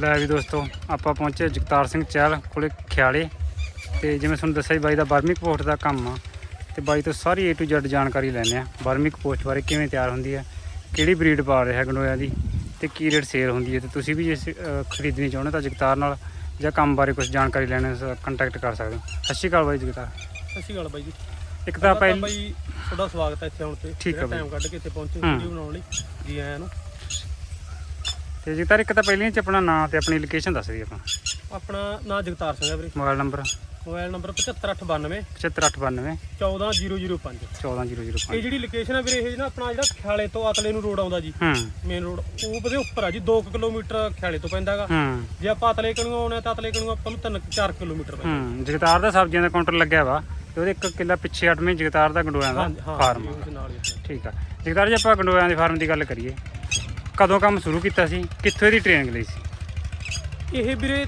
ਲੈ ਵੀ ਦੋਸਤੋ ਆਪਾਂ ਪਹੁੰਚੇ ਜਗਤਾਰ ਸਿੰਘ ਚਹਿਲ ਕੋਲੇ ਖਿਆਲੇ। ਤੇ ਜਿਵੇਂ ਤੁਹਾਨੂੰ ਦੱਸਿਆ ਬਾਈ ਦਾ ਬਰਮਿਕ ਪੋਸਟ ਦਾ ਕੰਮ ਆ ਤੇ ਬਾਈ ਤੋਂ ਸਾਰੀ A to Z ਜਾਣਕਾਰੀ ਲੈਣੇ ਆ। ਬਰਮਿਕ ਪੋਸਟ ਬਾਰੇ ਕਿਵੇਂ ਤਿਆਰ ਹੁੰਦੀ ਹੈ ਕਿਹੜੀ ਬਰੀਡ ਪਾਲ ਰਿਹਾ ਗੰਡੋਇਆਂ ਦੀ ਤੇ ਕੀ ਰੇਟ ਸੇਲ ਹੁੰਦੀ ਹੈ ਤੇ ਤੁਸੀਂ ਵੀ ਜੇ ਖਰੀਦਣੀ ਚਾਹੁੰਦੇ ਤਾਂ ਜਗਤਾਰ ਨਾਲ ਜਾਂ ਕੰਮ ਬਾਰੇ ਕੁਝ ਜਾਣਕਾਰੀ ਲੈਣੇ ਕੰਟੈਕਟ ਕਰ ਸਕਦੇ ਹੋ। ਸਤਿ ਸ਼੍ਰੀ ਅਕਾਲ ਬਾਈ ਜਗਤਾਰ। ਸਤਿ ਸ਼੍ਰੀ ਅਕਾਲ ਬਾਈ ਜੀ। ਇੱਕ ਤਾਂ ਪਹਿਲਾਂ ਬਾਈ ਤੁਹਾਡਾ ਸਵਾਗਤ ਹੈ ਇੱਥੇ ਆਉਣ ਤੇ। ਠੀਕ। ਟਾਈਮ ਕੱਢ ਕੇ ਇੱਥੇ ਪਹੁੰਚੇ। ਵੀਡੀਓ ਬਣਾਉਣ ਲਈ। ਜੀ ਆਇਆਂ ਨੂੰ। ਤੇ ਜਗਤਾਰ ਇੱਕ ਤਾਂ ਪਹਿਲਾਂ ਚ ਆਪਣਾ ਨਾਮ ਤੇ ਆਪਣੀ ਲੋਕੇਸ਼ਨ ਦੱਸ ਦਈਏ ਆਪਾਂ। ਆਪਣਾ ਨਾਂ ਜਗਤਾਰ ਸਿੰਘ ਹੈ ਵੀਰੇ। Mobile number? ਮੋਬਾਈਲ ਨੰਬਰ 75892 75892 14005 14005 ਇਹ ਜਿਹੜੀ ਲੋਕੇਸ਼ਨ ਹੈ ਵੀਰੇ ਇਹ ਨਾ ਆਪਣਾ ਜਿਹੜਾ ਖਿਆਲੇ ਤੋਂ ਅਤਲੇ ਨੂੰ ਰੋਡ ਆਉਂਦਾ ਜੀ। ਹੂੰ। ਮੇਨ ਰੋਡ ਉਹ ਉਹਦੇ ਉੱਪਰ ਆ ਜੀ 2 ਕਿਲੋਮੀਟਰ ਖਿਆਲੇ ਤੋਂ ਪੈਂਦਾਗਾ ਹੂੰ। ਜੇ ਆਪਾਂ ਅਤਲੇ ਕਣੂ ਆਉਣਾ ਤਾਂ ਅਤਲੇ ਕਣੂ ਆਪਾਂ ਨੂੰ 3-4 ਕਿਲੋਮੀਟਰ ਪੈਂਦਾ। ਹੂੰ। ਜਗਤਾਰ ਦਾ ਸਬਜ਼ੀਆਂ ਦਾ ਕਾਊਂਟਰ ਲੱਗਿਆ ਵਾ ਤੇ ਉਹਦੇ ਇੱਕ ਕਿੱਲਾ ਪਿੱਛੇ ਅੱਠਵੇਂ ਜਗਤਾਰ ਦਾ ਗੰਡੋਇਆਂ ਦਾ ਫਾਰਮ ਆ। ਠੀਕ ਆ। ਜਗਤਾਰ ਜੀ ਆਪਾਂ ਗੰਡੋਇਆਂ ਦੇ ਫਾਰਮ ਦੀ ਗੱਲ ਕਰੀਏ। ਕਦੋਂ ਕੰਮ ਸ਼ੁਰੂ ਕੀਤਾ ਸੀ? ਕਿੱਥੋਂ ਦੀ ਟ੍ਰੇਨਿੰਗ ਲਈ ਸੀ? ਇਹ ਵੀਰੇ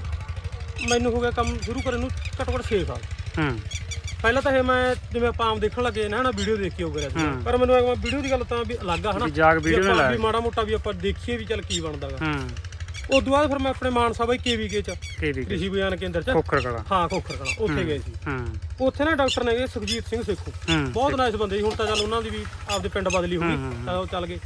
ਮੈਨੂੰ ਹੋ ਗਿਆ ਕੰਮ ਸ਼ੁਰੂ ਕਰਨ ਨੂੰ ਘੱਟੋ ਘੱਟ 6 ਸਾਲ। ਹੂੰ। ਪਹਿਲਾਂ ਤਾਂ ਇਹ ਮੈਂ ਜਿਵੇਂ ਆਪਾਂ ਆਮ ਦੇਖਣ ਲੱਗੇ ਨਾ ਨਾ ਵੀਡੀਓ ਦੇਖ ਹੋ ਗਿਆ ਹੂੰ। ਪਰ ਮੈਨੂੰ ਐਂ ਵੀਡੀਓ ਦੀ ਗੱਲ ਤਾਂ ਵੀ ਅਲੱਗ ਆ ਹਨਾ? ਵੀ ਜਾਗ ਵੀ ਵੀਡੀਓ ਨਾਲ ਆਪਾਂ ਲਾਇਆ ਵੀ ਮਾੜਾ ਮੋਟਾ ਵੀ ਆਪਾਂ ਦੇਖੀਏ ਵੀ ਚੱਲ ਕੀ ਬਣਦਾਗਾ ਹੂੰ। ਉਸ ਤੋਂ ਬਾਅਦ ਫਿਰ ਮੈਂ ਆਪਣੇ ਮਾਨਸਾ ਬਾਈ ਕੇਵੀਕੇ ਚ ਕੀ ਵੀ ਕ੍ਰਿਸ਼ੀ ਵਿਗਿਆਨ ਕੇਂਦਰ ਚ। ਖੋਖਰ ਕਲਾ ਹਾਂ। ਕਲਾਂ ਉੱਥੇ ਗਏ ਸੀ। ਹੂੰ। ਉੱਥੇ ਨਾ ਡਾਕਟਰ ਨੇਗੇ ਸੁਖਜੀਤ ਸਿੰਘ ਸੇਖੂ। ਹੂੰ। ਬਹੁਤ ਨਾਈਸ ਬੰਦੇ ਸੀ। ਹੁਣ ਤਾਂ ਚੱਲ ਉਹਨਾਂ ਦੀ ਵੀ ਆਪਦੇ ਪਿੰਡ ਬਦਲੀ ਹੋ ਹੂੰ, ਗਈ ਹੂੰ, ਤਾਂ ਉਹ ਚੱਲ ਗਏ।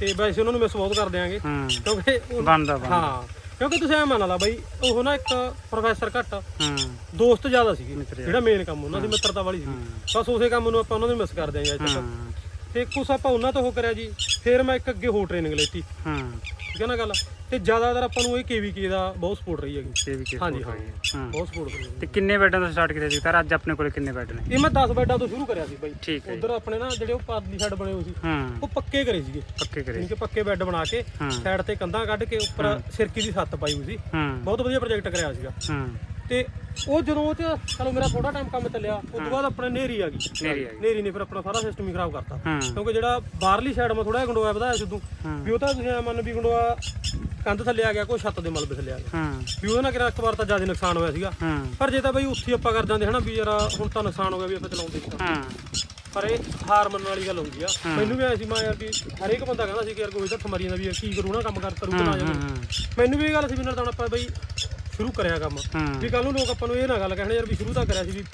ਤੇ ਵੈਸੇ ਉਹਨਾਂ ਨੂੰ ਮਿਸ ਬਹੁਤ ਕਰ ਦਿਆਂਗੇ। ਹੂੰ। ਕਿਉਂਕਿ ਉਹ- ਬਣਦਾ ਬਣਦਾ। ਹਾਂ। ਕਿਉਂਕਿ ਤੁਸੀਂ ਐ ਮੰਨ ਲਾ ਬਾਈ ਉਹ ਨਾ ਇੱਕ ਪ੍ਰੋਫੈਸਰ ਘੱਟ ਹੂੰ। ਦੋਸਤ ਜ਼ਿਆਦਾ ਸੀਗੇ ਮਿੱਤਰ ਜ਼ਿਆਦਾ। ਜਿਹੜਾ ਮੇਨ ਕੰਮ ਉਹਨਾਂ ਦੀ ਮਿੱਤਰਤਾ ਵਾਲੀ ਸੀ ਹੂੰ। ਬਸ ਉਸੇ ਕੰਮ ਨੂੰ ਆਪਾਂ ਉਹਨਾਂ ਨੂੰ ਮਿਸ ਕਰਦੇ ਆਂ ਜੀ ਅੱਜ ਤੱਕ। ਹੂੰ। ਤੇ ਕੁਛ ਆਪਾਂ ਉਹਨਾਂ ਤੋਂ ਉਹ ਕਰਿਆ ਜੀ। ਫਿਰ ਮੈਂ ਇੱਕ ਅੱਗੇ ਹੋਰ ਟ੍ਰੇਨਿੰਗ ਲੈਤੀ ਹੂੰ। ਠੀਕ ਹੈ ਨਾ ਗੱਲ? ਤੇ ਜ਼ਿਆਦਾਤਰ ਆਪਾਂ ਨੂੰ ਇਹ ਕੇਵੀਕੇ ਦਾ ਬਹੁਤ ਸਪੋਰਟ ਰਹੀ ਹੈਗੀ। ਇਹ ਵੀ ਕੀ ਹਾਂਜੀ ਹਾਂ। ਹੂੰ। ਬਹੁਤ ਸਪੋਰਟ ਕਰੀ ਤੇ ਕਿੰਨੇ ਬੈਡਾਂ ਤੋਂ ਸਟਾਰਟ ਕੀਤਾ ਜਗਤਾਰ ਅੱਜ ਆਪਣੇ ਕੋਲੇ ਕਿੰਨੇ ਬੈਡ ਨੇ? ਇਹ ਮੈਂ 10 ਬੈੱਡਾਂ ਤੋਂ ਸ਼ੁਰੂ ਕਰਿਆ ਸੀ ਬਾਈ। ਠੀਕ ਹੈ। ਉਧਰ ਆਪਣੇ ਨਾ ਜਿਹੜੇ ਉਹ ਪਾਰਲੀ ਸਾਈਡ ਬਣੇ ਹੋਏ ਸੀ ਹੂੰ। ਉਹ ਪੱਕੇ ਕਰੇ ਸੀਗੇ। ਪੱਕੇ ਕਰੇ। ਯਾਨੀ ਕਿ ਪੱਕੇ ਬੈੱਡ ਬਣਾ ਕੇ ਹੂੰ। ਸਾਈਡ ਤੇ ਕੰਧਾਂ ਕੱਢ ਕੇ ਉੱਪਰ ਸਿਰਕੀ ਦੀ ਛੱਤ ਪਾਈ ਹੋਈ ਸੀ। ਹੂੰ। ਬਹੁਤ ਵਧੀਆ ਪ੍ਰੋਜੈਕਟ ਕਰਿਆ ਸੀਗਾ। ਹੂੰ। ਤੇ ਉਹ ਜਦੋਂ ਉਹ ਚ ਚਲੋ ਮੇਰਾ ਥੋੜਾ ਟਾਈਮ ਕੰਮ ਚੱਲਿਆ ਉਸ ਤੋਂ ਬਾਅਦ ਆਪਣੇ ਨੇਰੀ ਆ ਗਈ। ਨੇਰੀ ਆ ਗਈ। ਨੇਰੀ ਨੇ ਫਿਰ ਆਪਣਾ ਸਾਰਾ ਸਿਸਟਮ ਹੀ ਖਰਾਬ ਕਰਤਾ। ਹੂੰ। ਕਿਉਂਕਿ ਜਿਹੜਾ ਬਾਹਰਲੀ ਸਾਈਡ ਮੈਂ ਥੋੜਾ ਜਿਹਾ ਗੰਡੋਆ ਵਧਾਇਆ ਹੂੰ। ਵੀ ਉਹ ਤਾਂ ਤੁਸੀਂ ਐਂ ਮੰਨ ਵੀ ਗੰਡੋਆ ਕੰਧ ਥੱਲੇ ਆ ਗਿਆ ਕੋਈ ਛੱਤ ਦੇ ਮਲਬੇ ਥੱਲੇ ਆ ਗਿਆ। ਹੂੰ। ਵੀ ਉਹਦੇ ਨਾਲ ਕਿਰਾ ਇੱਕ ਵਾਰ ਤਾਂ ਜ਼ਿਆਦਾ ਨੁਕਸਾਨ ਹੋਇਆ ਸੀਗਾ। ਹੂੰ। ਪਰ ਜੇ ਤਾਂ ਬਈ ਉੱਥੇ ਹੀ ਆਪਾਂ ਕਰ ਜਾਂਦੇ ਹਨਾ ਵੀ ਯਾਰ ਹੁਣ ਤਾਂ ਨੁਕਸਾਨ ਹੋ ਗਿਆ ਵੀ ਆਪਾਂ ਚਲਾਉਂਦੇ ਨਹੀਂ। ਹੂੰ। ਪਰ ਇਹ ਹਾਰ ਮੰਨਣ ਵਾਲੀ ਗੱਲ ਹੁੰਦੀ ਆ। ਮੈਨੂੰ ਵੀ ਐ ਸੀ ਮੈਂ ਯਾਰ ਵੀ ਹਰੇਕ ਬੰਦਾ ਕਹਿੰਦਾ ਸੀ ਕਿ ਯਾਰ ਕੋਈ ਤਾਂ ਥਮਰੀ ਦਾ ਵੀ ਕੀ ਕਰੂ ਨਾ ਕੰਮ ਕਰ ਕਰੂ ਤਾਂ ਨਾ ਜਾਵੇ। ਮੈਨੂੰ ਵੀ ਇਹ ਗੱਲ ਸੀ ਵੀ ਨਾਲ ਤਾਂ ਹੁਣ ਆਪਾਂ ਬਈ ਸ਼ੁਰੂ ਕਰਿਆ ਕੰਮ। ਹੂੰ। ਵੀ ਕੱਲ ਨੂੰ ਲੋਕ ਆਪਾਂ ਨੂੰ ਇਹ ਨਾ ਗੱਲ ਕਹਿਣ ਯਾਰ ਵੀ ਸ਼ੁਰੂ ਤਾਂ ਕਰਿਆ ਸੀ ਵੀ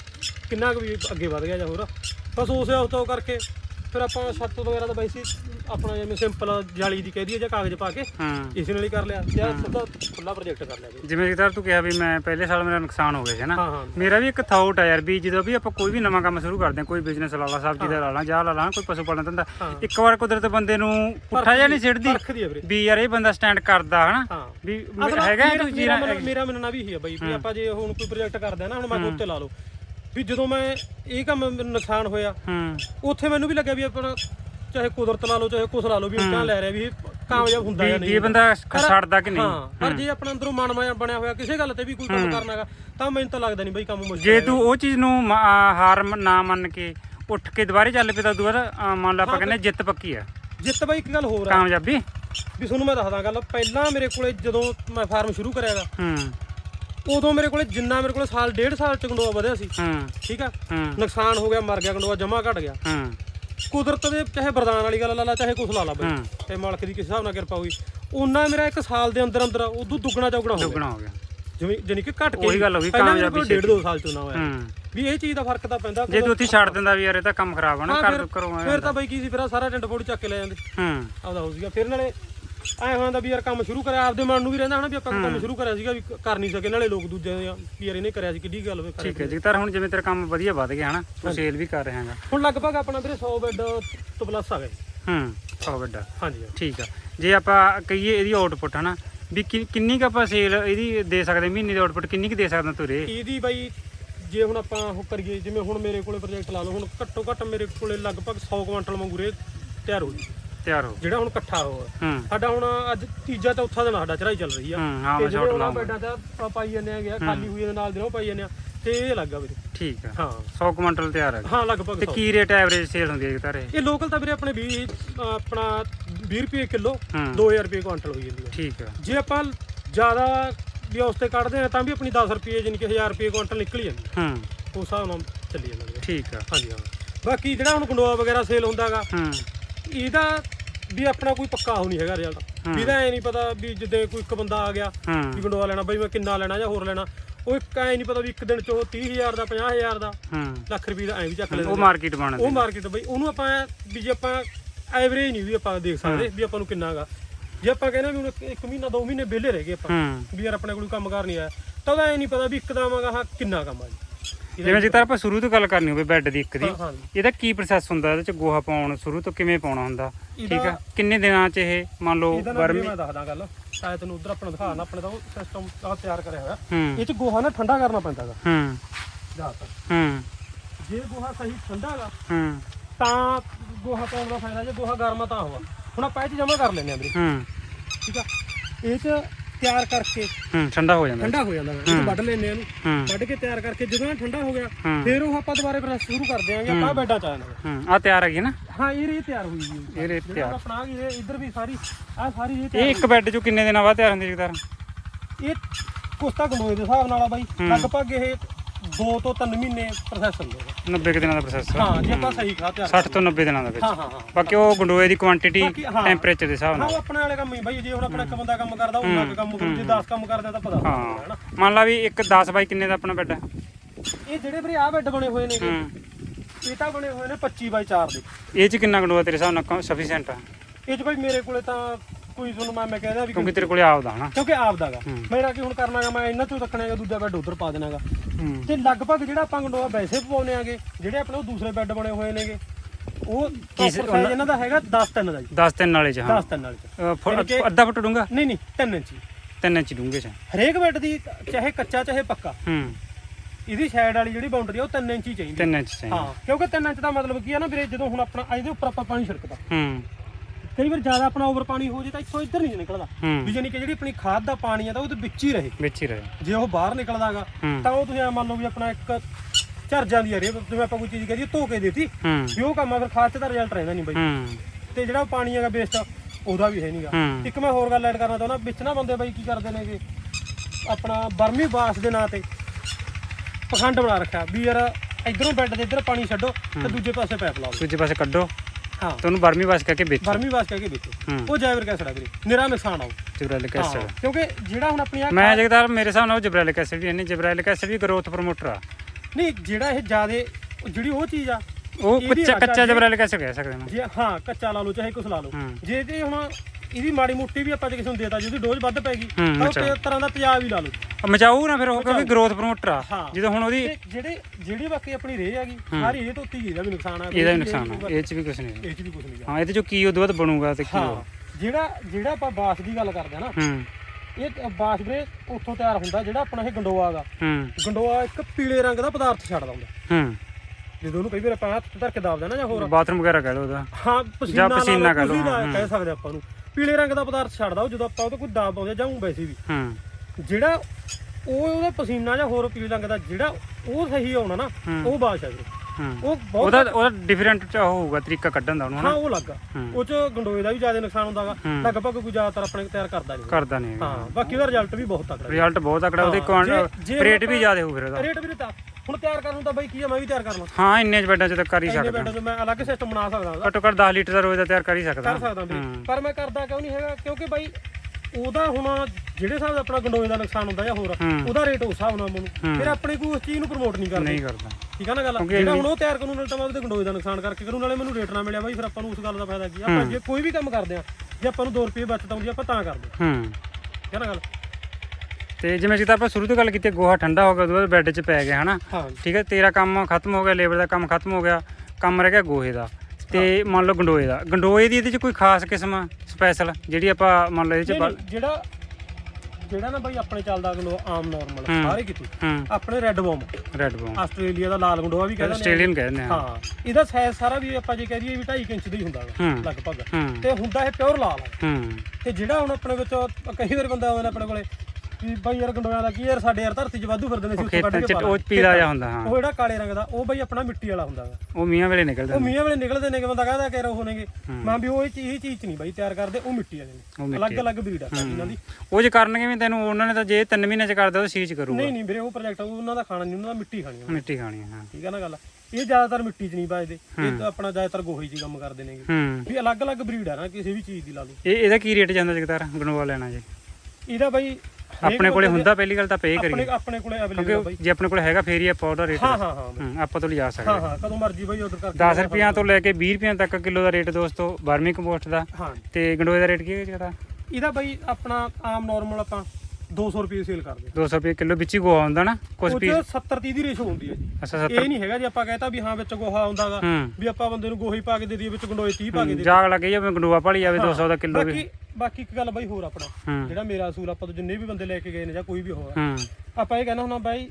ਕਿੰਨਾ ਕੁ ਵੀ ਅੱਗੇ ਵਧ ਗਿਆ ਜਾਂ ਹੋਰ। ਬਸ ਉਸੇ ਉਸ ਤੋਂ ਕਰਕੇ ਫਿਰ ਆਪਾਂ ਛੱਤ ਵਗੈਰਾ ਦਾ ਹੀ ਆਪਣਾ ਜਿਵੇਂ ਸਿੰਪਲ ਜਾਲੀ ਦੀ ਕਹਿ ਦਈਏ ਜਾਂ ਕਾਗਜ਼ ਪਾ ਕੇ ਹੂੰ। ਇਸ ਨਾਲ ਹੀ ਕਰ ਲਿਆ ਯਾਰ ਸਿੱਧਾ ਖੁੱਲਾ ਪ੍ਰੋਜੈਕਟ ਕਰ ਲਿਆ ਜੀ। ਜਿਵੇਂ ਜਗਤਾਰ ਤੂੰ ਕਿਹਾ ਵੀ ਮੈਂ ਪਹਿਲੇ ਸਾਲ ਮੇਰਾ ਨੁਕਸਾਨ ਹੋ ਗਿਆ ਸੀ ਨਾ ਹਾਂ ਹਾਂ। ਮੇਰਾ ਵੀ ਇੱਕ ਥਾਊਟ ਆ ਯਾਰ ਵੀ ਜਦੋਂ ਵੀ ਆਪਾਂ ਕੋਈ ਵੀ ਨਵਾਂ ਕੰਮ ਸ਼ੁਰੂ ਕਰਦੇ ਹਾਂ ਕੋਈ ਬਿਜ਼ਨਸ ਲਾ ਲਾ ਸਬਜ਼ੀ ਦਾ ਲਾ ਲਾ ਜਾਂ ਲਾ ਲਾ ਕੋਈ ਪਸ਼ੂ ਪਾਲਣ ਹਾਂ। ਇੱਕ ਵਾਰ ਕੁਦਰਤ ਬੰਦੇ ਨੂੰ ਪੁੱਠਾ ਜਿਹਾ ਨਹੀਂ ਸਿੱਟਦੀ ਪਰਖ ਦੀ ਆ ਵੀਰੇ। ਵੀ ਯਾਰ ਇਹ ਬੰਦਾ ਸਟੈਂਡ ਕਰਦਾ ਹਨਾ? ਹਾਂ। ਵੀ ਅਸਲ ਹੈਗਾ ਮੇਰਾ- ਮੇਰਾ ਜੀਰਾ ਮੇਰਾ ਮੰਨਣਾ ਵੀ ਇਹੀ ਆ ਬਾਈ ਵੀ ਆਪਾਂ ਜੇ ਹੁਣ ਕੋਈ ਪ੍ਰੋਜੈਕਟ ਕਰਦੇ ਆ ਨਾ ਹੁਣ ਮੈਂ ਉੱਤੇ ਲਾ ਲਓ। ਵੀ ਜਦੋਂ ਮੈਂ ਇਹ ਕੰਮ ਮੈਨੂੰ ਨੁਕਸਾਨ ਹੋਇਆ ਹੂੰ। ਉੱਥੇ ਮੈਨੂੰ ਵੀ ਲੱਗਿਆ ਵੀ ਆਪਣਾ ਚਾਹੇ ਕੁਦਰਤ ਲਾ ਲਓ ਚਾਹੇ ਕੁਛ ਲਾ ਲਓ ਵੀ ਇਦਾਂ ਲੈ ਰਿਹਾ ਵੀ ਇਹ ਕਾਮਯਾਬ ਹੁੰਦਾ ਜਾਂ ਨਹੀਂ। ਇਹ ਬੰਦਾ ਛੱਡਦਾ ਕਿ ਨਹੀਂ? ਹਾਂ ਪਰ ਜੇ ਆਪਣਾ ਅੰਦਰੋਂ ਮਨ ਮਾਇਆ ਬਣਿਆ ਹੋਇਆ ਕਿਸੇ ਗੱਲ ਤੇ ਵੀ ਕੋਈ ਕੰਮ ਕਰਨਾਗਾ ਤਾਂ ਮੈਨੂੰ ਤਾਂ ਲੱਗਦਾ ਨਹੀਂ ਬਈ ਕੰਮ ਮੁਸ਼ਕਿਲ ਜੇ ਤੂੰ ਉਹ ਚੀਜ਼ ਨੂੰ ਹਾਰ ਨਾ ਮੰਨ ਕੇ ਉੱਠ ਕੇ ਦੁਬਾਰੇ ਚੱਲ ਪਏ ਤਾਂ ਆ, ਮੰਨ ਲਾ ਆਪਾਂ ਕਹਿੰਦੇ ਜਿੱਤ ਪੱਕੀ ਆ। ਜਿੱਤ ਬਾਈ ਇੱਕ ਗੱਲ ਹੋਰ ਆ। ਕਾਮਯਾਬੀ? ਵੀ ਤੁਹਾਨੂੰ ਮੈਂ ਦੱਸਦਾ ਗੱਲ ਪਹਿਲਾਂ ਮੇਰੇ ਕੋਲੇ ਜਦੋਂ ਮੈਂ ਫਾਰਮ ਸ਼ੁਰੂ ਕਰਿਆਗਾ ਹੂੰ। ਉਦੋਂ ਮੇਰੇ ਕੋਲੇ ਜਿੰਨਾ ਮੇਰੇ ਕੋਲੇ ਸਾਲ ਡੇਢ ਸਾਲ ਚ ਗੰਡੋਆ ਵਧਿਆ ਸੀ। ਹੂੰ। ਠੀਕ ਆ? ਹੂੰ। ਨੁਕਸਾਨ ਹੋ ਗਿਆ ਮਰ ਗਿਆ ਗੰਡੋਆ ਜਮਾ ਘਟ ਗਿਆ। ਹੂੰ। ਕੁਦਰਤ ਦੇ ਚਾਹੇ ਵਰਦਾਨ ਵਾਲੀ ਗੱਲ ਲਾ ਲਾ ਚਾਹੇ ਕੁਛ ਲਾ ਲਾ ਬਈ। ਤੇ ਮਾਲਕ ਦੀ ਕਿਸ ਹਿਸਾਬ ਨਾਲ ਕਿਰਪਾ ਹੋਈ। ਉਹਨਾਂ ਮੇਰਾ ਇੱਕ ਸਾਲ ਦੇ ਅੰਦਰ ਅੰਦਰ ਉਦੋਂ ਦੁੱਗਣਾ ਚੌਗਣਾ ਹੋ ਗਿਆ। ਦੁੱਗਣਾ ਹੋ ਗਿਆ। ਜਿਵੇਂ ਜਾਨੀ ਕਿ ਘਟ ਕੇ ਉਹੀ ਗੱਲ ਹੋ ਗਈ, ਕਾਮਯਾਬੀ ਡੇਢ ਦੋ ਸਾਲ ਚ ਨਾ ਹੋਇਆ। ਵੀ ਇਹ ਚੀਜ਼ ਦਾ ਫ਼ਰਕ ਤਾਂ ਪੈਂਦਾ ਜੇ ਤੂੰ ਉੱਥੇ ਛੱਡ ਦਿੰਦਾ ਵੀ ਯਾਰ ਇਹ ਤਾਂ ਕੰਮ ਖਰਾਬ ਆ ਨਾ ਹਾਂ, ਕਰ ਕਰੋ ਫਿਰ ਤਾਂ ਬਈ ਕੀ ਸੀ ਫਿਰ ਸਾਰਾ ਟਿੰਡ ਫੋੜ ਚੱਕ ਕੇ ਲੈ ਜਾਂਦੇ। ਹੂੰ। ਆਪਦਾ ਹੋ ਸੀਗਾ। ਫਿਰ ਨਾਲੇ ਐ ਹੁੰਦਾ ਵੀ ਯਾਰ ਕੰਮ ਸ਼ੁਰੂ ਕਰਿਆ ਆਪਦੇ ਮਨ ਨੂੰ ਵੀ ਰਹਿੰਦਾ ਹਨਾ ਵੀ ਆਪਾਂ ਕੰਮ ਸ਼ੁਰੂ ਕਰਿਆ ਸੀਗਾ ਵੀ ਕਰ ਨਹੀਂ ਸਕੇ ਨਾਲੇ ਲੋਕ ਦੂਜੇ ਦੇ ਵੀ ਯਾਰ ਇਹਨੇ ਕਰਿਆ ਸੀ ਕਿੱਡੀ ਗੱਲ ਵੇ ਕਰਿਆ ਠੀਕ ਹੈ ਜਗਤਾਰ ਹੁਣ ਜਿਵੇਂ ਤੇਰਾ ਕੰਮ ਵਧੀਆ ਵੱਧ ਗਿਆ ਹਨਾ ਤੂੰ ਸੇਲ ਵੀ ਕਰ ਰਿਹਾ ਹੈਗਾ ਹੁਣ ਲਗਭਗ ਆਪਣਾ ਵੀਰੇ 100 ਬੈੱਡ ਤੋਂ ਪਲੱਸ ਆ ਗਏ। ਹੂੰ ਸੌ ਵੱਡਾ ਹਾਂਜੀ। ਠੀਕ ਆ। ਜੇ ਆਪਾਂ ਕਹੀਏ ਇਹਦੀ ਆਊਟਪੁੱਟ ਹਨਾ ਵੀ ਕਿੰਨੀ ਕੁ ਆਪਾਂ ਸੇਲ ਇਹਦੀ ਦੇ ਸਕਦੇ ਮਹੀਨੇ ਦੀ ਆਊਟਪੁੱਟ ਕਿੰਨੀ ਕੁ ਦੇ ਸਕਦਾ ਤੂੰ ਰੇ ਇਹਦੀ ਬਾਈ ਜੇ ਹੁਣ ਆਪਾਂ ਉਹ ਕਰੀਏ ਜਿਵੇਂ ਹੁਣ ਮੇਰੇ ਕੋਲੇ ਪ੍ਰੋਜੈਕਟ ਲਾ ਲਓ ਹੁਣ ਘੱਟੋ ਘੱਟ ਮੇਰੇ ਕੋਲੇ ਲਗਭਗ 100 ਕੁਇੰਟਲ ਵਾਂਗੂ ਰੇ ਤਿਆਰ ਹੋ ਜੀ। ਤਿਆਰ ਹੋ ਜਿਹੜਾ ਹੁਣ ਇਕੱਠਾ ਹੂੰ ਸਾਡਾ ਹੁਣ ਅੱਜ ਤੀਜਾ ਚੌਥਾ ਦਿਨ ਸਾਡਾ ਚੜਾਈ ਚੱਲ ਰਹੀ ਆ। ਹੂੰ ਹਾਂ ਮੈਂ ਲਾਉਂਗਾ ਬੈਡਾਂ ਆਪਾਂ ਪਾਈ ਜਾਂਦੇ ਆ ਗਿਆ ਖਾਲੀ ਹੋਈ ਦੇ ਨਾਲ ਦੇ ਉਹ ਪਾਈ ਜਾਂਦੇ ਆ ਤੇ ਇਹ ਲੱਗਾ ਵੀਰੇ। ਠੀਕ ਆ। ਹਾਂ। 100 ਕੁਇੰਟਲ ਤਿਆਰ ਹੈ ਹਾਂ ਲਗਭਗ ਤੇ 100 ਕੀ ਰੇਟ ਐਵਰੇਜ ਸੇਲ ਹੁੰਦੀ ਹੈ ਜਗਤਾਰ ਇਹ? ਇਹ ਲੋਕਲ ਤਾਂ ਵੀਰੇ ਆਪਣੇ 20 ਆਪਣਾ 20 ਰੁਪਏ ਕਿਲੋ ਹੂੰ। 2000 ਰੁਪਏ ਕੁਇੰਟਲ ਹੋਈ ਜਾਂਦੀ ਹੈ ਠੀਕ ਆ। ਜੇ ਆਪਾਂ ਜ਼ਿਆਦਾ ਵੀ ਉਸ ਤੇ ਕੱਢਦੇ ਆ ਤਾਂ ਵੀ ਆਪਣੀ 10 ਰੁਪਏ ਜਾਨੀ ਕਿ 1000 ਰੁਪਏ ਕੁਇੰਟਲ ਨਿਕਲ ਹੀ ਜਾਂਦੀ ਹੈ ਹੂੰ। ਉਸ ਹਿਸਾਬ ਨਾਲ ਚੱਲੀ ਜਾਂਦਾ ਵੀਰੇ ਠੀਕ ਆ। ਹਾਂਜੀ ਹਾਂ। ਬਾਕੀ ਜਿਹੜਾ ਹੁਣ ਗੰਡੋਆ ਵਗੈਰਾ ਸੇਲ ਹੁੰਦਾਗਾ ਹੂੰ। ਇਹਦਾ ਵੀ ਆਪਣਾ ਕੋਈ ਪੱਕਾ ਹੋ ਨਹੀਂ ਹੈਗਾ ਰਿਜ਼ਲਟ ਵੀ ਤਾਂ ਐ ਨਹੀਂ ਪਤਾ ਵੀ ਜਿੱਦੇ ਕੋਈ ਇੱਕ ਬੰਦਾ ਆ ਗਿਆ ਵੀ ਗੰਡੋਆ ਲੈਣਾ ਬਈ ਮੈਂ ਕਿੰਨਾ ਲੈਣਾ ਜਾਂ ਹੋਰ ਲੈਣਾ ਉਹ ਇੱਕ ਐ ਨਹੀਂ ਪਤਾ ਵੀ ਇੱਕ ਦਿਨ ਚ ਉਹ 30000 ਦਾ 50000 ਦਾ ਲੱਖ ਰੁਪਏ ਦਾ ਐ ਵੀ ਚੱਕ ਉਹ ਲੈਂਦੇ ਮਾਰਕੀਟ ਬਣਦੀ ਉਹ ਮਾਰਕੀਟ ਬਈ ਉਹਨੂੰ ਆਪਾਂ ਵੀ ਜੇ ਆਪਾਂ ਐਵਰੇਜ ਨਹੀਂ ਵੀ ਆਪਾਂ ਦੇਖ ਸਕਦੇ ਵੀ ਆਪਾਂ ਨੂੰ ਕਿੰਨਾ ਹੈਗਾ। ਜੇ ਆਪਾਂ ਕਹਿੰਦੇ ਵੀ ਹੁਣ ਇੱਕ- ਮਹੀਨਾ ਦੋ ਮਹੀਨੇ ਵਿਹਲੇ ਰਹਿ ਗਏ ਆਪਾਂ ਵੀ ਯਾਰ ਆਪਣੇ ਕੋਲ ਕੰਮ ਕਾਰ ਨਹੀਂ ਆਇਆ ਤਾਂ ਉਹਦਾ ਐ ਨਹੀਂ ਪਤਾ ਵੀ ਇੱਕ ਦਵਾਂਗਾ ਹਾਂ ਕਿੰਨਾ ਕੰਮ ਆ ਜੀ। ਜਿਵੇਂ ਜਿੱਦਾਂ ਆਪਾਂ ਸ਼ੁਰੂ ਤੋਂ ਗੱਲ ਕਰਨੀ ਹੋਵੇ ਬੈੱਡ ਦੀ ਇੱਕ ਦੀ ਹਾਂ, ਹਾਂ। ਜੀ। ਇਹਦਾ ਕੀ ਪ੍ਰੋਸੈਸ ਹੁੰਦਾ? ਇਹਦੇ ਚ ਗੋਹਾ ਪਾਉਣ ਸ਼ੁਰੂ ਤੋਂ ਕਿਵੇਂ ਪਾਉਣਾ ਹੁੰਦਾ? ਠੀਕ ਇਹਦਾ- ਆ? ਕਿੰਨੇ ਦਿਨਾਂ ਚ ਇਹ? ਮੰਨ ਲਓ ਇਹਦਾ ਨਾ ਵੀਰੇ ਗਰਮੀ ਮੈਂ ਦੱਸਦਾ ਗੱਲ ਸ਼ਾਇਦ ਤੈਨੂੰ ਉਧਰ ਆਪਣਾ ਦਿਖਾਣਾ ਆਪਣੇ ਤਾਂ ਉਹ ਸਿਸਟਮ ਆ ਤਿਆਰ ਕਰਿਆ ਹੋਇਆ। ਹੂੰ। ਇਹ ਚ ਗੋਹਾ ਨਾ ਠੰਡਾ ਕਰਨਾ ਪੈਂਦਾ ਹੈਗਾ। ਹੂੰ। ਜ਼ਿਆਦਾਤਰ ਹੂੰ। ਜੇ ਗੋਹਾ ਸਹੀ ਠੰਡਾ ਹੈਗਾ ਹੂੰ। ਤਾਂ ਗੋਹਾ ਪਾਉਣ ਦਾ ਫਾਇਦਾ ਜੇ ਗੋਹਾ ਗਰਮ ਆ ਤਾਂ ਹੋਵਾ ਹੁਣ ਆਪਾਂ ਇਹ ਚ ਜਮਾ ਕਰ ਲੈਂਦੇ ਆ ਵੀਰੇ। ਹੂੰ। ਠੀਕ ਆ? ਇਹ ਚ ਤਿਆਰ ਕਰਕੇ ਹੂੰ ਠੰਡਾ ਹੋ ਜਾਂਦਾ ਠੰਡਾ ਹੋ ਜਾਂਦਾ ਇਹ ਚ ਵੱਢ ਆ ਇਹਨੂੰ ਹੂੰ। ਵੱਢ ਕੇ ਤਿਆਰ ਕਰਕੇ ਜਦੋਂ ਇਹ ਠੰਡਾ ਹੋ ਗਿਆ ਹੂੰ। ਫਿਰ ਉਹ ਆਪਾਂ ਦੁਬਾਰੇ ਪ੍ਰੈਸ ਸ਼ੁਰੂ ਕਰਦੇ ਆਂਗੇ ਆਪਾਂ ਬੈਡਾਂ ਚ ਆ ਹੂੰ। ਆ ਤਿਆਰ ਹੈਗੀ ਨਾ? ਹਾਂ ਇਹ ਰੀ ਤਿਆਰ ਹੋਈ ਜੀ। ਇਹ ਰੇ ਤਿਆਰ। ਆਪਣਾ ਆ ਗਈ ਇਹ ਇੱਧਰ ਵੀ ਸਾਰੀ ਆ ਸਾਰੀ ਇਹ ਇਹ ਤਿਆਰ ਇੱਕ ਬੈੱਡ ਚੋਂ ਕਿੰਨੇ ਦਿਨਾਂ ਬਾਅਦ ਤਿਆਰ ਹੁੰਦੀ ਜਗਦਾਰ ਇਹ ਕੁਸਤਾ ਗੰਡੋਏ ਦੇ ਹਿਸਾਬ ਨਾਲ ਆ ਬਾਈ। ਲਗਭਗ ਇਹ 2 ਤੋਂ 3 ਮਹੀਨੇ ਪ੍ਰੋਸੈਸ ਹੁੰਦਾ ਹੈਗਾ 90 ਕੁ ਦਿਨਾਂ ਦਾ ਪ੍ਰੋਸੈਸ ਹਾਂ ਜੇ ਆਪਾਂ ਸਹੀ ਖਾ ਤਿਆਰ 60 ਤੋਂ 90 ਦਿਨਾਂ ਦਾ ਵਿੱਚ। ਹਾਂ ਹਾਂ ਹਾਂ। ਬਾਕੀ ਉਹ ਗੰਡੋਏ ਦੀ ਕੁਆਂਟੀਟੀ ਬਾਕੀ ਹਾਂ। ਟੈਂਪਰੇਚਰ ਦੇ ਹਿਸਾਬ ਹਾਂ ਨਾਲ ਉਹ ਆਪਣੇ ਵਾਲੇ ਕੰਮ ਹੀ ਬਾਈ ਜੇ ਹੁਣ ਆਪਣਾ ਇੱਕ ਬੰਦਾ ਕੰਮ ਕਰਦਾ ਉਹਨਾਂ ਕੁ ਕੰਮ ਕਰੂ ਜੇ 10 ਕੰਮ ਕਰਦਾ ਤਾਂ ਪਤਾ ਹਾਂ ਹੈ। ਨਾ ਮੰਨ ਲਾ ਵੀ ਇੱਕ 10 ਬਾਈ ਕਿੰਨੇ ਦਾ ਆਪਣਾ ਬੈੱਡ ਹੈ? ਇਹ ਜਿਹੜੇ ਵੀਰੇ ਆ ਬੈੱਡ ਬਣੇ ਹੋਏ ਨੇਗੇ ਹੂੰ। ਇਹ। ਤਾਂ ਬਣੇ ਹੋਏ ਨੇ 25 ਬਾਈ 4 ਦੇ। ਇਹ ਚ ਕਿੰਨਾ ਗੰਡੋਆ ਤੇਰੇ ਹਿਸਾਬ ਨਾਲ ਸਫੀਸ਼ੀਐਂਟ ਆ? ਇਹ ਚ ਕੋਈ ਮੇਰੇ ਕੋਲੇ ਤਾਂ ਕੋਈ ਤੁਹਾਨੂੰ ਮੈਂ ਮੈਂ ਕਹਿੰਦਾ ਵੀ ਕਿਉਂਕਿ ਤੇਰੇ ਕੋਲੇ ਆਪਦਾ ਹਨਾ? ਕਿਉਂਕਿ ਆਪ ਦਾਗਾ ਹੂੰ। ਮੇਰਾ ਕੀ ਹੁਣ ਕਰਨਾਗਾ ਮੈਂ ਇਹਨਾਂ ਚੋਂ ਰੱਖਣਾਗਾ ਦੂਜਾ ਬੈੱਡ ਉਧਰ ਪਾ ਦੇਣਾਗਾ ਹੂੰ ਤੇ ਲਗਭਗ ਜਿਹੜਾ ਆਪਾਂ ਗੰਡੋਆ ਵੈਸੇ ਪਵਾਉਨੇ ਆਗੇ ਜਿਹੜੇ ਆਪਣੇ ਉਹ ਦੂਸਰੇ ਬੈੱਡ ਬਣੇ ਹੋਏ ਨੇਗੇ ਉਹ ਪ੍ਰੋਪਰ ਸਾਈਜ਼ ਇਹਨਾਂ ਦਾ ਹੈਗਾ 10 ਤਿੰਨ ਦਾ ਜੀ। 10 ਤਿੰਨ ਵਾਲੇ ਚ ਹਾਂ। 10 ਤਿੰਨ ਵਾਲੇ ਚ। ਅ, ਫੁੱਟ- ਯਾਨੀ ਕਿ- ਅੱਧਾ ਫੁੱਟ ਡੂੰਗਾ ਨਹੀਂ ਨਹੀਂ ਤਿੰਨ ਇੰਚੀ। 3 ਇੰਚ ਡੂੰਗੇ ਚ। ਹਰੇਕ ਬੈੱਡ ਦੀ ਚਾਹੇ ਕੱਚਾ ਚਾਹੇ ਪੱਕਾ। ਹੂੰ। ਇਹਦੀ ਸਾਈਡ ਵਾਲੀ ਜਿਹੜੀ ਬਾਉਂਡਰੀ ਆ ਉਹ 3 ਇੰਚੀ ਚਾਹੀਦੀ। 3 ਇੰਚ ਚਾਹੀਦਾ। ਹਾਂ ਕਿਉਂਕਿ 3 ਇੰਚ ਦਾ ਮਤਲਬ ਕੀ ਆ ਨਾ ਵੀਰੇ ਜਦੋਂ ਹੁਣ ਆਪਣਾ ਇਹਦੇ ਉੱਪਰ ਆਪਾਂ ਪਾਣੀ ਛਿੜਕਦਾ। ਹੂੰ। ਕਈ ਵਾਰ ਜ਼ਿਆਦਾ ਆਪਣਾ ਓਵਰ ਪਾਣੀ ਹੋ ਜੇ ਤਾਂ ਇੱਥੋਂ ਇੱਧਰ ਨਹੀਂ ਨਿਕਲਦਾ। ਵੀ ਹੂੰ ਜਾਨੀ ਕਿ ਜਿਹੜੀ ਆਪਣੀ ਖਾਦ ਦਾ ਪਾਣੀ ਆ ਤਾਂ ਉਹਦੇ ਵਿੱਚ ਹੀ ਰਹੇ। ਵਿੱਚ ਹੀ ਰਹੇ। ਜੇ ਉਹ ਬਾਹਰ ਨਿਕਲਦਾਗਾ ਹੂੰ। ਤਾਂ ਉਹ ਤੁਸੀਂ ਐਂ ਮੰਨ ਲਓ ਵੀ ਆਪਣਾ ਇੱਕ ਝਰ ਜਾਂਦੀ ਆ ਰੇ ਜਿਵੇਂ ਆਪਾਂ ਕੋਈ ਚੀਜ਼ ਕਰੀਏ ਧੋ ਕੇ ਦੇਤੀ ਹੂੰ। ਵੀ ਉਹ ਕੰਮ ਆ ਫਿਰ ਖਾਦ 'ਚ ਤਾਂ ਰਿਜ਼ਲਟ ਰਹਿੰਦਾ ਨਹੀਂ ਬਾਈ। ਹੂੰ। ਤੇ ਜਿਹੜਾ ਪਾਣੀ ਹੈਗਾ ਵੇਸਟ ਉਹਦਾ ਵੀ ਹੈ ਨਹੀਂਗਾ ਹੂੰ। ਇੱਕ ਮੈਂ ਹੋਰ ਗੱਲ ਐਡ ਕਰਨਾ ਚਾਹੁੰਦਾ ਵਿੱਚ ਨਾ ਬੰਦੇ ਬਾਈ ਕੀ ਕਰਦੇ ਨੇਗੇ ਆਪਣਾ ਬਰਮੀ ਬਾਸ ਦੇ ਨਾਂ ਤੇ ਪਖੰਡ ਬਣਾ ਰੱਖਿਆ ਵੀ ਯਾਰ ਇਧਰੋਂ ਬੈੱਡ ਦੇ ਇੱਧਰ ਪਾਣੀ ਛੱਡੋ ਤੇ ਦੂਜੇ ਪਾਸੇ ਪਾਈਪ ਲਾਓ। ਦੂਜੇ ਪਾਸੇ ਕੱਢੋ। ਹਾਂ। ਤੇ ਉਹਨੂੰ ਬਰਮੀ ਵਾਸ਼ ਕਰਕੇ ਵਿੱਚ। ਬਰਮੀ ਬਾਸ ਕਹਿ ਕੇ ਵਿੱਚ। ਹੂੰ। ਉਹ ਜੈਵਰ ਕੈਸੜਾ ਵੀਰੇ। ਨਿਰਾ ਨੁਕਸਾਨ ਆਉ ਜਿਬਰੈਲਿਕ ਐਸਿਡ ਕਿਉਂਕਿ ਜਿਹੜਾ ਹੁਣ ਆਪਣੀ ਮੈਂ ਜਗਦਾਰ ਮੇਰੇ ਹਿਸਾਬ ਨਾਲ ਉਹ ਜਿਬਰੈਲਿਕ ਐਸਿਡ ਵੀ ਨਹੀਂ। ਜਿਬਰੈਲਿਕ ਐਸਿਡ ਵੀ ਗਰੋਥ ਪ੍ਰਮੋਟਰ ਆ। ਨਹੀਂ ਜਿਹੜਾ ਇਹ ਜਿਆਦੇ ਜਿਹੜੀ ਉਹ ਚੀਜ਼ ਆ ਉਹ ਕੱਚਾ ਕੱਚਾ ਜਿਬਰੈਲਿਕ ਐਸਿਡ ਕਹਿ ਸਕਦੇ ਜੇ ਹਾਂ ਕੱਚਾ ਲਾ ਲਓ ਚਾਹੇ ਕੁਛ ਲਾ ਲਓ। ਹੂੰ। ਜੇ ਤੇ ਹੁਣ ਇਹਦੀ ਮਾੜੀ ਮੁੱਟੀ ਵੀ ਆਪਾਂ ਜੇ ਕਿਸੇ ਨੂੰ ਦੇਤਾ ਜਿਹਦੀ ਡੋਜ਼ ਵੱਧ ਪੈ ਗਈ ਹੂੰ, ਤਾਂ ਉਹ ਅੱਛਾ। ਤੇ ਤਰ੍ਹਾਂ ਦਾ ਤੇਜ਼ਾਬ ਹੀ ਲਾ ਲਓ। ਮਚਾਊ ਨਾ ਫਿਰ ਉਹ ਕਿਉਂਕਿ ਗਰੋਥ ਪ੍ਰਮੋਟਰ ਆ। ਹਾਂ। ਜਦੋਂ ਹੁਣ ਉਹਦੀ ਤੇ ਜਿਹੜੇ ਜਿਹੜੀ ਬਾਕੀ ਆਪਣੀ ਰੇਹ ਹੈਗੀ ਸਾਰੀ ਇਹ ਧੋਤੀ ਇਹਦਾ ਵੀ ਨੁਕਸਾਨ ਆ। ਇਹਦਾ ਵੀ ਨੁਕਸਾਨ ਆ। ਇਹ ਚ ਵੀ ਕੁਝ ਨਹੀਂ ਇਹ ਚ ਵੀ ਕੁਝ ਨਹੀਂ ਗਾ। ਹਾਂ ਇਹਦੇ ਚੋਂ ਕੀ ਉਦੋਂ ਬਾਅਦ ਬਣੂਗਾ ਤੇ ਕੀ ਹਾਂ। ਜਿਹੜਾ ਜਿਹੜਾ ਆਪਾਂ ਬਾਸ ਦੀ ਗੱਲ ਕਰਦੇ ਆ ਨਾ ਹੂੰ। ਇਹ ਬਾਸ ਵੀਰੇ ਉੱਥੋਂ ਤਿਆਰ ਹੁੰਦਾ ਜਿਹੜਾ ਆਪਣਾ ਇਹ ਗੰਡੋਆ ਹੈਗਾ ਹੂੰ। ਗੰਡੋਆ ਇੱਕ ਪੀਲੇ ਰੰਗ ਦਾ ਪਦਾਰਥ ਛੱਡਦਾ ਹੁੰਦਾ। ਹੂੰ। ਜਦੋਂ ਉਹਨੂੰ ਕਈ ਵਾਰ ਆਪਾਂ ਹੱਥ ਧਰ ਕੇ ਦਾਬਦੇ ਨਾ ਜਾਂ ਹੋਰ। ਬਾਥਰੂਮ ਵਗੈਰਾ ਕਹਿ ਲਓ ਉਹਦਾ। ਹਾਂ ਪਸੀਨਾ ਲਾ ਪਸੀਨਾ ਕਹਿ ਲਓ, ਕੁਛ ਵੀ ਨਾ ਹਾਂ, ਕਹਿ ਸਕਦੇ ਆਪਾਂ ਨੂੰ ਪੀਲੇ ਰੰਗ ਦਾ ਪਦਾਰਥ ਛੱਡਦਾ ਉਹ ਜਦੋਂ ਆਪਾਂ ਉਹਦੇ ਕੋਈ ਦਾਬ ਪਾਉਂਦੇ ਜਾਂ ਊਂ ਵੈਸੇ ਵੀ। ਹੂੰ। ਜਿਹੜਾ ਉਹ ਉਹਦਾ ਪਸੀਨਾ ਜਾਂ ਹੋਰ ਪੀਲੇ ਰੰਗ ਦਾ ਜਿਹੜਾ ਉਹ ਸਹੀ ਆਉਣਾ ਨਾ ਹੂੰ। ਉਹ ਬਾਸ਼ ਹੈ ਵੀਰੇ ਹੂੰ। ਉਹ ਬਹੁਤ ਉਹਦਾ ਉਹਦਾ ਡਿਫਰੈਂਟ ਹੋਊਗਾ ਤਰੀਕਾ ਕੱਢਣ ਦਾ ਉਹਨੂੰ ਹਾਂ ਹਨਾ ਉਹ ਲੱਗਾ ਹੂੰ। ਉਹ ਚ ਗੰਡੋਏ ਦਾ ਵੀ ਜ਼ਿਆਦਾ ਨੁਕਸਾਨ ਹੁੰਦਾਗਾ ਹੂੰ। ਲਗਭਗ ਕੋਈ ਜ਼ਿਆਦਾਤਰ ਆਪਣੇ ਤਿਆਰ ਕਰਦਾ ਨਹੀਂ ਕਰਦਾ ਨਹੀਂ ਹਾਂ ਬਾਕੀ ਉਹਦਾ ਰਿਜ਼ਲਟ ਵੀ ਬਹੁਤ ਤਕੜਾ ਰਿਜ਼ਲਟ ਬਹੁਤ ਤਕੜਾ ਉਹਦੇ ਹਾਂ, ਜੇ- ਰੇਟ ਵੀ ਆਪਾਂ- ਜ਼ਿਆਦਾ ਹੋਊ ਫਿਰ ਉਹਦਾ। ਰੇਟ ਵੀ ਦਿੱਤਾ ਹੁਣ ਤਿਆਰ ਕਰਨ ਨੂੰ ਤਾਂ ਬਾਈ ਕੀ ਆ ਮੈਂ ਵੀ ਤਿਆਰ ਕਰ ਲਾਂ ਹਾਂ ਇੰਨੇ ਚ ਬੈਡਾਂ ਚ ਤਾਂ ਕਰ ਹੀ ਇੰਨੇ ਸਕਦਾ। ਬੈਡਾਂ 'ਚ ਮੈਂ ਅਲੱਗ ਸਿਸਟਮ ਬਣਾ ਸਕਦਾ ਉਹਦਾ। ਘੱਟੋ ਘੱਟ 10 ਲੀਟਰ ਦਾ ਰੋਜ਼ ਦਾ ਤਿਆਰ ਕਰ ਹੀ ਸਕਦਾ। ਕਰ ਸਕਦਾ ਵੀਰੇ ਹੂੰ। ਪਰ ਮੈਂ ਕਰਦਾ ਕਿਉਂ ਨਹੀਂ ਹੈਗਾ? ਕਿਉਂਕਿ ਬਾਈ ਉਹਦਾ ਹੁਣ ਜਿਹੜੇ ਹਿਸਾਬ ਦਾ ਆਪਣਾ ਗੰਡੋਏ ਦਾ ਨੁਕਸਾਨ ਹੁੰਦਾ ਜਾਂ ਹੋਰ ਹੂੰ। ਉਹਦਾ ਰੇਟ ਉਸ ਹਿਸਾਬ ਨਾਲ ਮੈਨੂੰ। ਫਿਰ ਆਪਣੇ ਕੋਈ ਉਸ ਚੀਜ਼ ਨੂੰ ਪ੍ਰਮੋਟ ਨਹੀਂ ਕਰਦੇ। ਨਹੀਂ ਕਰਦਾ। ਠੀਕ ਆ ਨਾ ਗੱਲ? ਜਿਹੜਾ ਹੁਣ ਉਹ ਤਿਆਰ ਕਰਨ ਨਾਲ ਤਾਂ ਮੈਂ ਉਹਦੇ ਗੰਡੋਏ ਦਾ ਨੁਕਸਾਨ ਕਰਕੇ ਕਰੂੰ ਨਾਲੇ ਮੈਨੂੰ ਰੇਟ ਨਾ ਮਿਲਿਆ ਬਾਈ ਫਿਰ ਆਪਾਂ ਨੂੰ ਉਸ ਗੱਲ ਦਾ ਫਾਇਦਾ ਕੀ ਆ? ਆਪਾਂ ਜੇ ਕੋਈ ਵੀ ਕੰਮ ਕਰਦੇ ਆ ਜੇ ਆਪਾਂ ਨੂੰ 2 ਰੁਪਏ ਬਚਤ ਆਉਂਦੀ ਆ, ਆਪਾਂ ਤਾਂ ਕਰਦੇ। ਹੂੰ। ਠੀਕ ਆ ਨਾ ਗੱਲ? ਤੇ ਜਿਵੇਂ ਜਿੱਦਾਂ ਆਪਾਂ ਸ਼ੁਰੂ ਤੋਂ ਗੱਲ ਕੀਤੀ ਗੋਹਾ ਠੰਡਾ ਹੋ ਗਿਆ ਉਹਦੇ ਬਾਅਦ ਬੈੱਡ 'ਚ ਪੈ ਗਿਆ ਹਨਾ? ਹਾਂ। ਠੀਕ ਹੈ ਤੇਰਾ ਕੰਮ ਖਤਮ ਹੋ ਗਿਆ ਲੇਬਰ ਦਾ ਕੰਮ ਖਤਮ ਹੋ ਗਿਆ ਕੰਮ ਰਹਿ ਗਿਆ ਗੋਹੇ ਦਾ। ਤੇ ਮੰਨ ਲਓ ਗੰਡੋਏ ਦਾ। ਗੰਡੋਏ ਦੀ ਇਹਦੇ 'ਚ ਕੋਈ ਖਾਸ ਕਿਸਮ ਸਪੈਸ਼ਲ ਜਿਹੜੀ ਆਪਾਂ ਮੰਨ ਲਓ ਇਹਦੇ 'ਚ ਜਿਹੜਾ ਜਿਹੜਾ ਨਾ ਬਾਈ ਆਪਣੇ ਚੱਲਦਾ ਗੰਡੋਆ ਆਮ ਨਾਰਮਲ ਹੂੰ। ਸਾਰੇ ਕਿਤੇ। ਹੂੰ। ਆਪਣੇ ਰੈੱਡ ਬੋਮ ਰੈੱਡ ਬੋਨ ਆਸਟ੍ਰੇਲੀਆ ਦਾ ਲਾਲ ਗੰਡੋਆ ਵੀ ਕਹਿੰਦੇ ਨੇ। ਆਸਟ੍ਰੇਲੀਅਨ ਕਹਿੰਦੇ ਆ ਹਾਂ। ਇਹਦਾ ਸਾਈਜ਼ ਸਾਰਾ ਵੀ ਆਪਾਂ ਜੇ ਕਹਿ ਦਈਏ ਵੀ 2.5 ਇੰਚ ਦਾ ਹੀ ਹੁੰਦਾ ਹੂੰ ਲਗਭਗ। ਹੂੰ। ਤੇ ਹੁੰਦਾ ਇਹ ਪਿਓਰ ਲਾਲ ਹੂੰ। ਤੇ ਜਿਹੜਾ ਹੁਣ ਆਪਣੇ ਵਿੱਚ ਕਈ ਵਾਰ ਬੰਦਾ ਆਉਂਦਾ ਆਪਣੇ ਕੋਲੇ ਵੀ ਬਾਈ ਯਾਰ ਗੰਡੋਇਆ ਦਾ ਕੀ ਯਾਰ ਸਾਡੇ ਯਾਰ ਧਰਤੀ 'ਚ ਵਾਧੂ ਫਿਰਦੇ ਨੇ ਸੀ ਉੱਥੋਂ ਕੱਢ ਕੇ 'ਚ ਉਹ। ਪੀਲਾ ਜਿਹਾ ਹੁੰਦਾ ਹਾਂ। ਉਹ ਜਿਹੜਾ ਕਾਲੇ ਰੰਗ ਦਾ ਉਹ ਬਾਈ ਆਪਣਾ ਮਿੱਟੀ ਵਾਲਾ ਹੁੰਦਾ ਗਾ। ਉਹ ਮੀਆਂ ਵੇਲੇ ਨਿਕਲ ਉਹ ਮੀਆਂ ਵੇਲੇ ਨਿਕਲਦੇ ਨੇ ਕਿ ਬੰਦਾ ਕਹਦਾ ਕਿ ਉਹ ਨੇਗੇ। ਮੈਂ ਵੀ ਉਹ ਇਹ ਚੀਜ਼ ਇਹ ਚੀਜ਼ 'ਚ ਨਹੀਂ ਬਾਈ ਤਿਆਰ ਕਰਦੇ ਉਹ ਮਿੱਟੀ ਵਾਲੇ ਉਹ ਨੇ ਮਿੱਟੀ ਅਲੱਗ ਅਲੱਗ ਬਰੀਡ ਆ ਇਹਨਾਂ ਦੀ। ਉਹ ਜੇ ਕਰਨਗੇ ਵੀ ਤੈਨੂੰ ਉਹਨਾਂ ਨੇ ਤਾਂ ਜੇ 3 ਮਹੀਨੇ 'ਚ ਕਰਦਾ ਉਹ ਸੀਜ਼ ਕਰੂਗਾ। ਨਹੀਂ ਨਹੀਂ ਵੀਰੇ ਉਹ ਪ੍ਰੋਜੈਕਟ ਉਹਨਾਂ ਦਾ ਖਾਣਾ ਨਹੀਂ ਉਹਨਾਂ ਦਾ ਮਿੱਟੀ ਖਾਣੀ ਆ। ਮਿੱਟੀ ਖਾਣੀ ਆ, ਹਾਂ। ਠੀਕ ਆ ਨਾ ਗੱਲ? ਇਹ ਜ਼ਿਆਦਾਤਰ ਮਿੱਟੀ 'ਚ ਨਹੀਂ ਵੱਜਦੇ ਇਹ ਤਾਂ ਆਪਣਾ ਜ਼ਿਆਦਾਤਰ ਗੋਹੇ 'ਚ ਹੀ ਕੰਮ ਕਰਦੇ ਨੇਗੇ। ਹੂੰ। ਵੀ ਅਲੱਗ-ਅਲੱਗ ਬਰੀਡ ਆ ਨਾ ਕਿਸੇ ਵੀ ਚੀਜ਼ ਦੀ ਲਾ ਲਓ। ਇਹ ਇਹਦਾ ਕੀ ਰੇਟ ਜਾਂਦਾ ਜਗਤਾਰ ਗੰਡੋਆ ਲੈਣਾ ਜੀ? ਇਹਦਾ ਬਾਈ ਆਪਣੇ ਕੋਲੇ ਹੁੰਦਾ ਪਹਿਲੀ ਗੱਲ ਤਾਂ ਪੇ ਕਰੀਏ। ਆਪਣੇ ਕੋਲੇ ਅਵੇਲੇਬਲ ਆ ਬਾਈ। ਕਿਉਂਕਿ ਜੇ ਆਪਣੇ ਕੋਲ ਹੈਗਾ ਫੇਰ ਹੀ ਆਪਾਂ ਉਹਦਾ ਰੇਟ ਹਾਂ ਹਾਂ ਹਾਂ। ਬਾਈ। ਆਪਾਂ ਤੋਂ ਲਿਜਾ ਹਾਂ ਸਕਦੇ ਹਾਂ ਕਦੋਂ ਮਰਜ਼ੀ ਬਾਈ ਆਰਡਰ ਕਰਕੇ 10 ਰੁਪਈਆਂ ਤੋਂ ਲੈ ਕੇ 20 ਰੁਪਈਆਂ ਤੱਕ ਕਿਲੋ ਦਾ ਰੇਟ ਦੋਸਤੋ ਵਰਮੀ ਕੰਪੋਸਟ ਦਾ। ਹਾਂ। ਤੇ ਗੰਡੋਏ ਦਾ ਰੇਟ ਕੀ ਹੈ ਜਗਤਾਰ ਇਹਦਾ? ਬਾਈ ਆਪਣਾ ਆਮ ਨਾਰਮਲ ਆਪਾਂ 200 ਰੁਪਏ ਸੇਲ ਕਰਦੇ 200 ਰੁਪਏ ਕਿਲੋ ਵਿੱਚ ਹੀ ਗੋਹਾ ਹੁੰਦਾ ਨਾ ਕੁਝ ਪੀਸ 'ਚ 70 30 ਦੀ ਰੇਸ਼ੋ ਹੁੰਦੀ ਹੈ ਜੀ। ਅੱਛਾ ਇਹ 70 ਨਹੀਂ ਹੈਗਾ ਜੇ ਆਪਾਂ ਕਹਤਾ ਵੀ ਹਾਂ ਵਿੱਚ ਗੋਹਾ ਆਉਂਦਾਗਾ ਹੂੰ। ਵੀ ਆਪਾਂ ਬੰਦੇ ਨੂੰ ਗੋਹੀ ਪਾ ਕੇ ਦੇ ਦਈਏ ਵਿੱਚ ਗੰਡੋਏ 30 ਪਾ ਕੇ ਦੇ ਜਾਗ ਲੱਗੇ ਜਾਵੇ ਗੰਡੋਆ ਭਾਲੀ ਜਾਵੇ 200 ਦਾ ਕਿਲੋ ਵੀ। ਬਾਕੀ ਬਾਕੀ ਇੱਕ ਗੱਲ ਬਾਈ ਹੋਰ ਆਪਣਾ ਜਿਹੜਾ ਮੇਰਾ ਅਸੂਲ ਆਪਾਂ ਤੋਂ ਜਿੰਨੇ ਵੀ ਬੰਦੇ ਲੈ ਕੇ ਗਏ ਨੇ ਜਾਂ ਕੋਈ ਵੀ ਹੋਇਆ ਹੂੰ। ਆਪਾਂ ਇਹ ਕਹਿੰਦਾ ਹੁੰਦਾ ਬਾਈ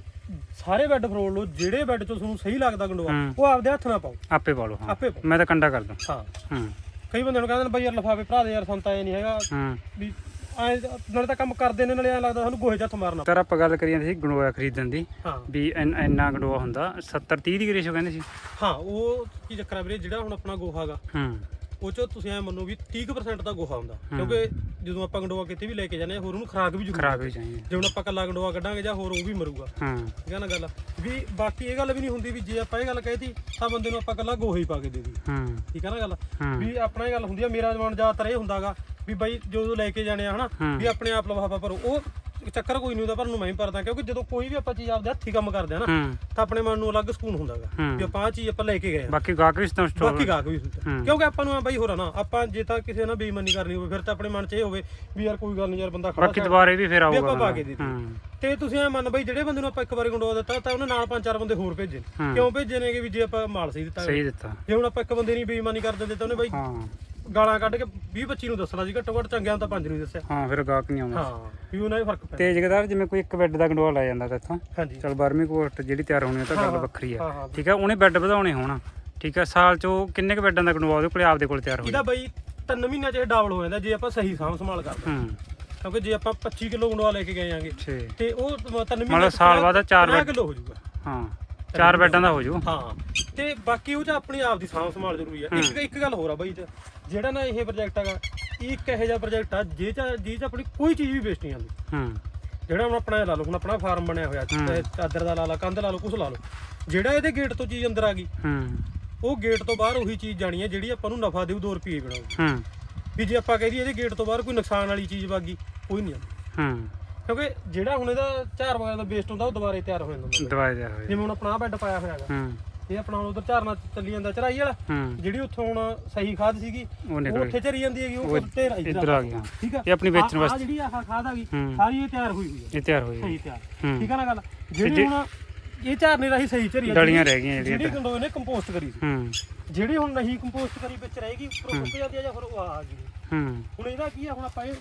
ਸਾਰੇ ਬੈੱਡ ਫਰੋਲ ਲਓ ਜਿਹੜੇ ਬੈੱਡ 'ਚੋਂ ਤੁਹਾਨੂੰ ਸਹੀ ਲੱਗਦਾ ਗੰਡੋਆ। ਉਹ ਆਪਦੇ ਹੱਥ ਨਾਲ ਪਾਓ। ਆਪੇ ਪਾ ਲਓ ਆਪੇ ਪਾਓ। ਮੈਂ ਤਾਂ ਕੰਡਾ ਕਰ ਦੂੰ ਹਾਂ। ਹੂੰ। ਕਈ ਬੰਦੇ ਨੂੰ ਕਹਿੰਦੇ ਨੇ ਬਾਈ ਯਾਰ ਲਫਾਫੇ ਭਰਾ ਦੇ ਯਾਰ ਸੰਤਾ ਇਹ ਨਹੀਂ ਹੈਗਾ। ਹੂੰ। ਵੀ ਐ ਨਾਲੇ ਤਾਂ ਕੰਮ ਕਰਦੇ ਨੇ ਨਾਲੇ ਐ ਲੱਗਦਾ ਸਾਨੂੰ ਗੋਹੇ 'ਚ ਹੱਥ ਮਾਰਨਾ। ਤਰ ਆਪਾਂ ਗੱਲ ਕਰੀ ਜਾਂਦੇ ਸੀ ਗੰਡੋਆ ਖਰੀਦਣ ਦੀ ਹਾਂ। ਵੀ ਇੰਨ- ਇੰਨਾ ਗੰਡੋਆ ਹੁੰਦਾ 70 30 ਦੀ ਰੇਸ਼ੋ ਕਹਿੰਦੇ ਸੀ। ਹਾਂ ਉਹ ਕੀ ਚੱਕਰ ਆ ਵੀਰੇ ਜਿਹੜਾ ਹੁਣ ਆਪਣਾ ਗੋਹਾਗਾ ਹੂੰ। ਉਹ ਚ ਤੁਸੀਂ ਐ ਮੰਨੋ ਵੀ 30% ਦਾ ਗੋਹਾ ਹੁੰਦਾ। ਕਿਉਂਕਿ ਜਦੋਂ ਆਪਾਂ ਗੰਡੋਆ ਕਿਤੇ ਵੀ ਲੈ ਕੇ ਜਾਂਦੇ ਆ ਹੋਰ ਉਹਨੂੰ ਖਰਾਕ ਵੀ ਜ਼ਰੂਰੀ ਖਰਾਬ ਵੀ ਚਾਹੀਦੀ ਜੇ ਹੁਣ ਆਪਾਂ ਕੱਲਾ ਗੰਡੋਆ ਕੱਢਾਂਗੇ ਜਾਂ ਹੋਰ ਉਹ ਵੀ ਮਰੂਗਾ। ਹਾਂ। ਠੀਕ ਹੈ ਨਾ ਗੱਲ? ਵੀ ਬਾਕੀ ਇਹ ਗੱਲ ਵੀ ਨਹੀਂ ਹੁੰਦੀ ਵੀ ਜੇ ਆਪਾਂ ਇਹ ਗੱਲ ਕਹਿਤੀ ਤਾਂ ਬੰਦੇ ਨੂੰ ਆਪਾਂ ਕੱਲਾ ਗੋਹਾ ਹੀ ਪਾ ਕੇ ਦੇ ਦੀ ਹੂੰ। ਠੀਕ ਹੈ ਨਾ ਗੱਲ? ਹੂੰ। ਵੀ ਆਪਣਾ ਇਹ ਗੱਲ ਹੁੰਦੀ ਆ ਮੇਰਾ ਜਵਾਨ ਜ਼ਿਆਦਾਤਰ ਇਹ ਹੁੰਦਾਗਾ ਵੀ ਬਾਈ ਜਦੋਂ ਲੈ ਕੇ ਜਾਣੇ ਆ ਹਨਾ ਹੂੰ। ਵੀ ਆਪਣੇ ਆਪ ਲਫਾਫਾ ਭਰੋ। ਉਹ ਚੱਕਰ ਕੋਈ ਨਹੀਂ ਹੁੰਦਾ ਪਰ ਨੂੰ ਮੈਂ ਹੀ ਭਰਦਾ ਕਿਉਂਕਿ ਜਦੋਂ ਕੋਈ ਵੀ ਆਪਾਂ ਚੀਜ਼ ਆਪਦੇ ਹੱਥੀ ਕੰਮ ਕਰਦੇ ਆ ਨਾ ਹੂੰ। ਤਾਂ ਆਪਣੇ ਮਨ ਨੂੰ ਅਲੱਗ ਸਕੂਨ ਹੁੰਦਾਗਾ ਹੂੰ। ਵੀ ਆਪਾਂ ਆ ਚੀਜ਼ ਆਪਾਂ ਲੈ ਕੇ ਗਏ ਆ। ਬਾਕੀ ਗਾਹਕ ਵੀ ਸਟੋਰ ਬਾਕੀ ਗਾਹਕ ਵੀ ਹੁੰਦਾ ਹੂੰ। ਕਿਉਂਕਿ ਆਪਾਂ ਨੂੰ ਆ ਬਾਈ ਹੋਰ ਨਾ ਆਪਾਂ ਜੇ ਤਾਂ ਕਿਸੇ ਨਾਲ ਬੇਈਮਾਨੀ ਕਰਨੀ ਹੋਵੇ ਫਿਰ ਤਾਂ ਆਪਣੇ ਮਨ 'ਚ ਇਹ ਹੋਵੇ ਵੀ ਯਾਰ ਕੋਈ ਗੱਲ ਨਹੀਂ ਯਾਰ ਬੰਦਾ ਖੜਾ ਬਾਕੀ ਦੁਬਾਰੇ ਵੀ ਫੇਰ ਵੀ ਆਪਾਂ ਆਊਗਾ ਪਾ ਕੇ ਦਿੱਤੀ। ਹੂੰ। ਤੇ ਤੁਸੀਂ ਐ ਮੰਨ ਬਈ ਜਿਹੜੇ ਬੰਦੇ ਨੂੰ ਆਪਾਂ ਇੱਕ ਵਾਰੀ ਗੰਡੋਆ ਦਿੱਤਾ ਤਾਂ ਉਹਨੇ ਨਾਲ ਪੰਜ ਚਾਰ ਬੰਦੇ ਹੋਰ ਭੇਜੇ। ਹੂੰ। ਕਿਉਂ ਭੇਜੇ ਨੇਗੇ ਵੀ ਜੇ ਆਪਾਂ ਮਾਲ ਸਹੀ ਦਿੱਤਾ ਸਹੀ ਦਿੱਤਾ। ਜੇ ਹੁਣ ਆਪਾਂ ਇੱਕ ਬੰਦੇ ਨਹੀਂ ਬੇਈਮਾਨੀ ਕਰ ਦਿੰਦੇ ਤਾਂ ਉਹਨੇ ਬਾਈ ਹਾਂ। ਗਾਲਾਂ ਕੱਢ ਕੇ 20 25 ਨੂੰ ਦੱਸਣਾ ਸੀ ਘੱਟੋ ਘੱਟ ਚੰਗਿਆਂ ਨੂੰ ਤਾਂ ਪੰਜ ਨੂੰ ਹੀ ਦੱਸਿਆ। ਹਾਂ ਫਿਰ ਗਾਹਕ ਨਹੀਂ ਆਉਂਦਾ। ਹਾਂ ਵੀ ਉਹਨਾਂ ਹੀ ਫ਼ਰਕ ਪੈਂਦਾ ਤੇ ਜਗਦਾਰ ਜਿਵੇਂ ਕੋਈ ਇੱਕ ਬੈੱਡ ਦਾ ਗੰਡੋਆ ਲੈ ਜਾਂਦਾ ਤਾਂ ਇੱਥੋਂ। ਹਾਂਜੀ। ਚਲ ਵਰਮੀ ਕੋਸਟ ਜਿਹੜੀ ਤਿਆਰ ਹੋਣੀ ਉਹ ਤਾਂ ਹਾਂ, ਗੱਲ ਹਾਂ। ਵੱਖਰੀ ਹਾਂ, ਆ। ਹਾਂ। ਠੀਕ ਆ ਉਹਨੇ ਬੈੱਡ ਵਧਾਉਣੇ ਹੋਣ। ਠੀਕ ਆ ਸਾਲ ਚ ਉਹ ਕਿੰਨੇ ਕ ਬੈੱਡਾਂ ਦਾ ਗੰਡੋਆ ਉਹਦੇ ਕੋਲੇ ਆਪਦੇ ਕੋਲ ਤਿਆਰ ਹੋ ਇਹਦਾ ਬਾਈ ਤਿੰਨ ਮਹੀਨਿਆਂ 'ਚ ਇਹ ਡਬਲ ਹੋ ਜਾਂਦਾ ਜੇ ਆਪਾਂ ਸਹੀ ਸਾਂਭ ਸੰਭਾਲ ਕਰਦੇ। ਹੂੰ। ਕਿਉਂਕਿ ਜੇ ਆਪਾਂ 25 ਕਿਲੋ ਗੰਡੋਆ ਲੈ ਕੇ ਗਏ ਆਂਗੇ ਛੇ। ਤੇ ਉਹ ਤਿੰਨ ਮਹੀਨੇ ਮਤਲਬ ਸਾਲ ਬਾਅਦ ਚਾਰ ਕਿਲੋ ਹੋ ਜਾਊਗਾ। ਹਾਂ। ਚਾਰ ਬੈੱਡਾਂ ਦਾ ਹੋ ਜੂ। ਹਾਂ ਤੇ ਬਾਕੀ ਉਹ ਚ ਆਪਣੀ ਆਪ ਦੀ ਸਾਂਭ ਸੰਭਾਲ ਜ਼ਰੂਰੀ ਆ। ਇੱਕ ਇੱਕ ਗੱਲ ਹੋਰ ਆ ਬਾਈ ਚ ਜਿਹੜਾ ਨਾ ਇਹ ਪ੍ਰੋਜੈਕਟ ਹੈਗਾ ਇਹ ਇੱਕ ਇਹੋ ਜਿਹਾ ਪ੍ਰੋਜੈਕਟ ਆ ਜੇ ਚ ਜੇ ਚ ਆਪਣੀ ਕੋਈ ਚੀਜ਼ ਵੀ ਵੇਸਟ ਨਹੀਂ ਆਉਂਦੀ। ਹੂੰ। ਜਿਹੜਾ ਹੁਣ ਆਪਣਾ ਲਾ ਲਓ ਹੁਣ ਆਪਣਾ ਫਾਰਮ ਬਣਿਆ ਹੋਇਆ ਚਾਦਰ ਦਾ ਲਾ ਲਾ ਕੰਧ ਲਾ ਲਓ ਕੁਛ ਲਾ ਲਓ ਜਿਹੜਾ ਇਹਦੇ ਗੇਟ ਤੋਂ ਚੀਜ਼ ਅੰਦਰ ਆ ਗਈ ਹੂੰ। ਉਹ ਗੇਟ ਤੋਂ ਬਾਹਰ ਉਹੀ ਚੀਜ਼ ਜਾਣੀ ਹੈ ਜਿਹੜੀ ਆਪਾਂ ਨੂੰ ਨਫਾ ਦੇਊ 2 ਰੁਪਏ ਬਣਾਊਗੀ ਹੂੰ। ਵੀ ਜੇ ਆਪਾਂ ਕਹਿ ਦਈਏ ਇਹਦੇ ਗੇਟ ਤੋਂ ਬਾਹਰ ਕੋਈ ਨੁਕਸਾਨ ਵਾਲੀ ਚੀਜ਼ ਵਾਗੀ ਕੋਈ ਨਹੀਂ ਆਉਂਦੀ। ਹੂੰ। ਕਿਉਂਕਿ ਜਿਹੜਾ ਹੁਣ ਇਹਦਾ ਝਾਰ ਵਗੈਰਾ ਦਾ ਵੇਸਟ ਹੁੰਦਾ ਉਹ ਦੁਬਾਰੇ ਤਿਆਰ ਹੋ ਜਾਂਦਾ ਹੁੰਦਾ। ਦਵਾਈ ਤਿਆਰ ਹੋਈ ਜਿਵੇਂ ਹੁਣ ਆਪਣਾ ਬੈੱਡ ਪਾਇਆ ਹੋਇਆ ਹੈਗਾ। ਹੂੰ। ਇਹ ਆਪਣਾ ਹੁਣ ਉਧਰ ਝਾਰਨਾ ਚੱਲੀ ਜਾਂਦਾ ਚੜਾਈ ਵਾਲਾ। ਹੂੰ। ਜਿਹੜੀ ਉੱਥੋਂ ਹੁਣ ਸਹੀ ਖਾਦ ਸੀਗੀ ਉਹ ਉੱਥੇ ਚਰੀ ਜਾਂਦੀ ਹੈਗੀ ਉਹ ਉੱਤੇ ਇੱਧਰ ਆ ਗਿਆ। ਠੀਕ ਆ? ਇਹ ਆਪਣੀ ਵੇਚਣ ਆ ਵਾਸਤੇ। ਜਿਹੜੀ ਆਹ ਖਾਦ ਆ ਗਈ ਹੂੰ। ਸਾਰੀ ਇਹ ਤਿਆਰ ਹੋਈ ਹੋਈ ਹੈ ਇਹ ਤਿਆਰ ਹੋਈ ਸਹੀ ਤਿਆਰ। ਹੂੰ। ਠੀਕ ਆ ਨਾ ਗੱਲ? ਜਿਹੜੀ ਹੁਣ ਇਹ ਝਾਰਨੇ ਰਾਹੀਂ ਸਹੀ ਚਰੀ ਡਲੀਆਂ ਰਹਿ ਗਈਆਂ ਜਿਹੜੀ ਜਿਹੜੀਆਂ ਗੰਡੋਏ ਨੇ ਕੰਪੋਸਟ ਕਰੀ ਸੀ। ਹੂੰ। ਜਿਹੜੀ ਹੁਣ ਨਹੀਂ ਕੰਪੋਸਟ ਕਰੀ ਵਿੱਚ ਰਹੇਗੀ ਉੱਪਰੋਂ ਸੁੱਕ ਜਾਂਦੀ ਆ ਜਾਂ ਫਿਰ ਉਹ ਆ ਗਈ। ਹੂੰ। ਹੁਣ ਇਹਦਾ ਕੀ ਆ ਹੁਣ ਆਪਾਂ ਇਹ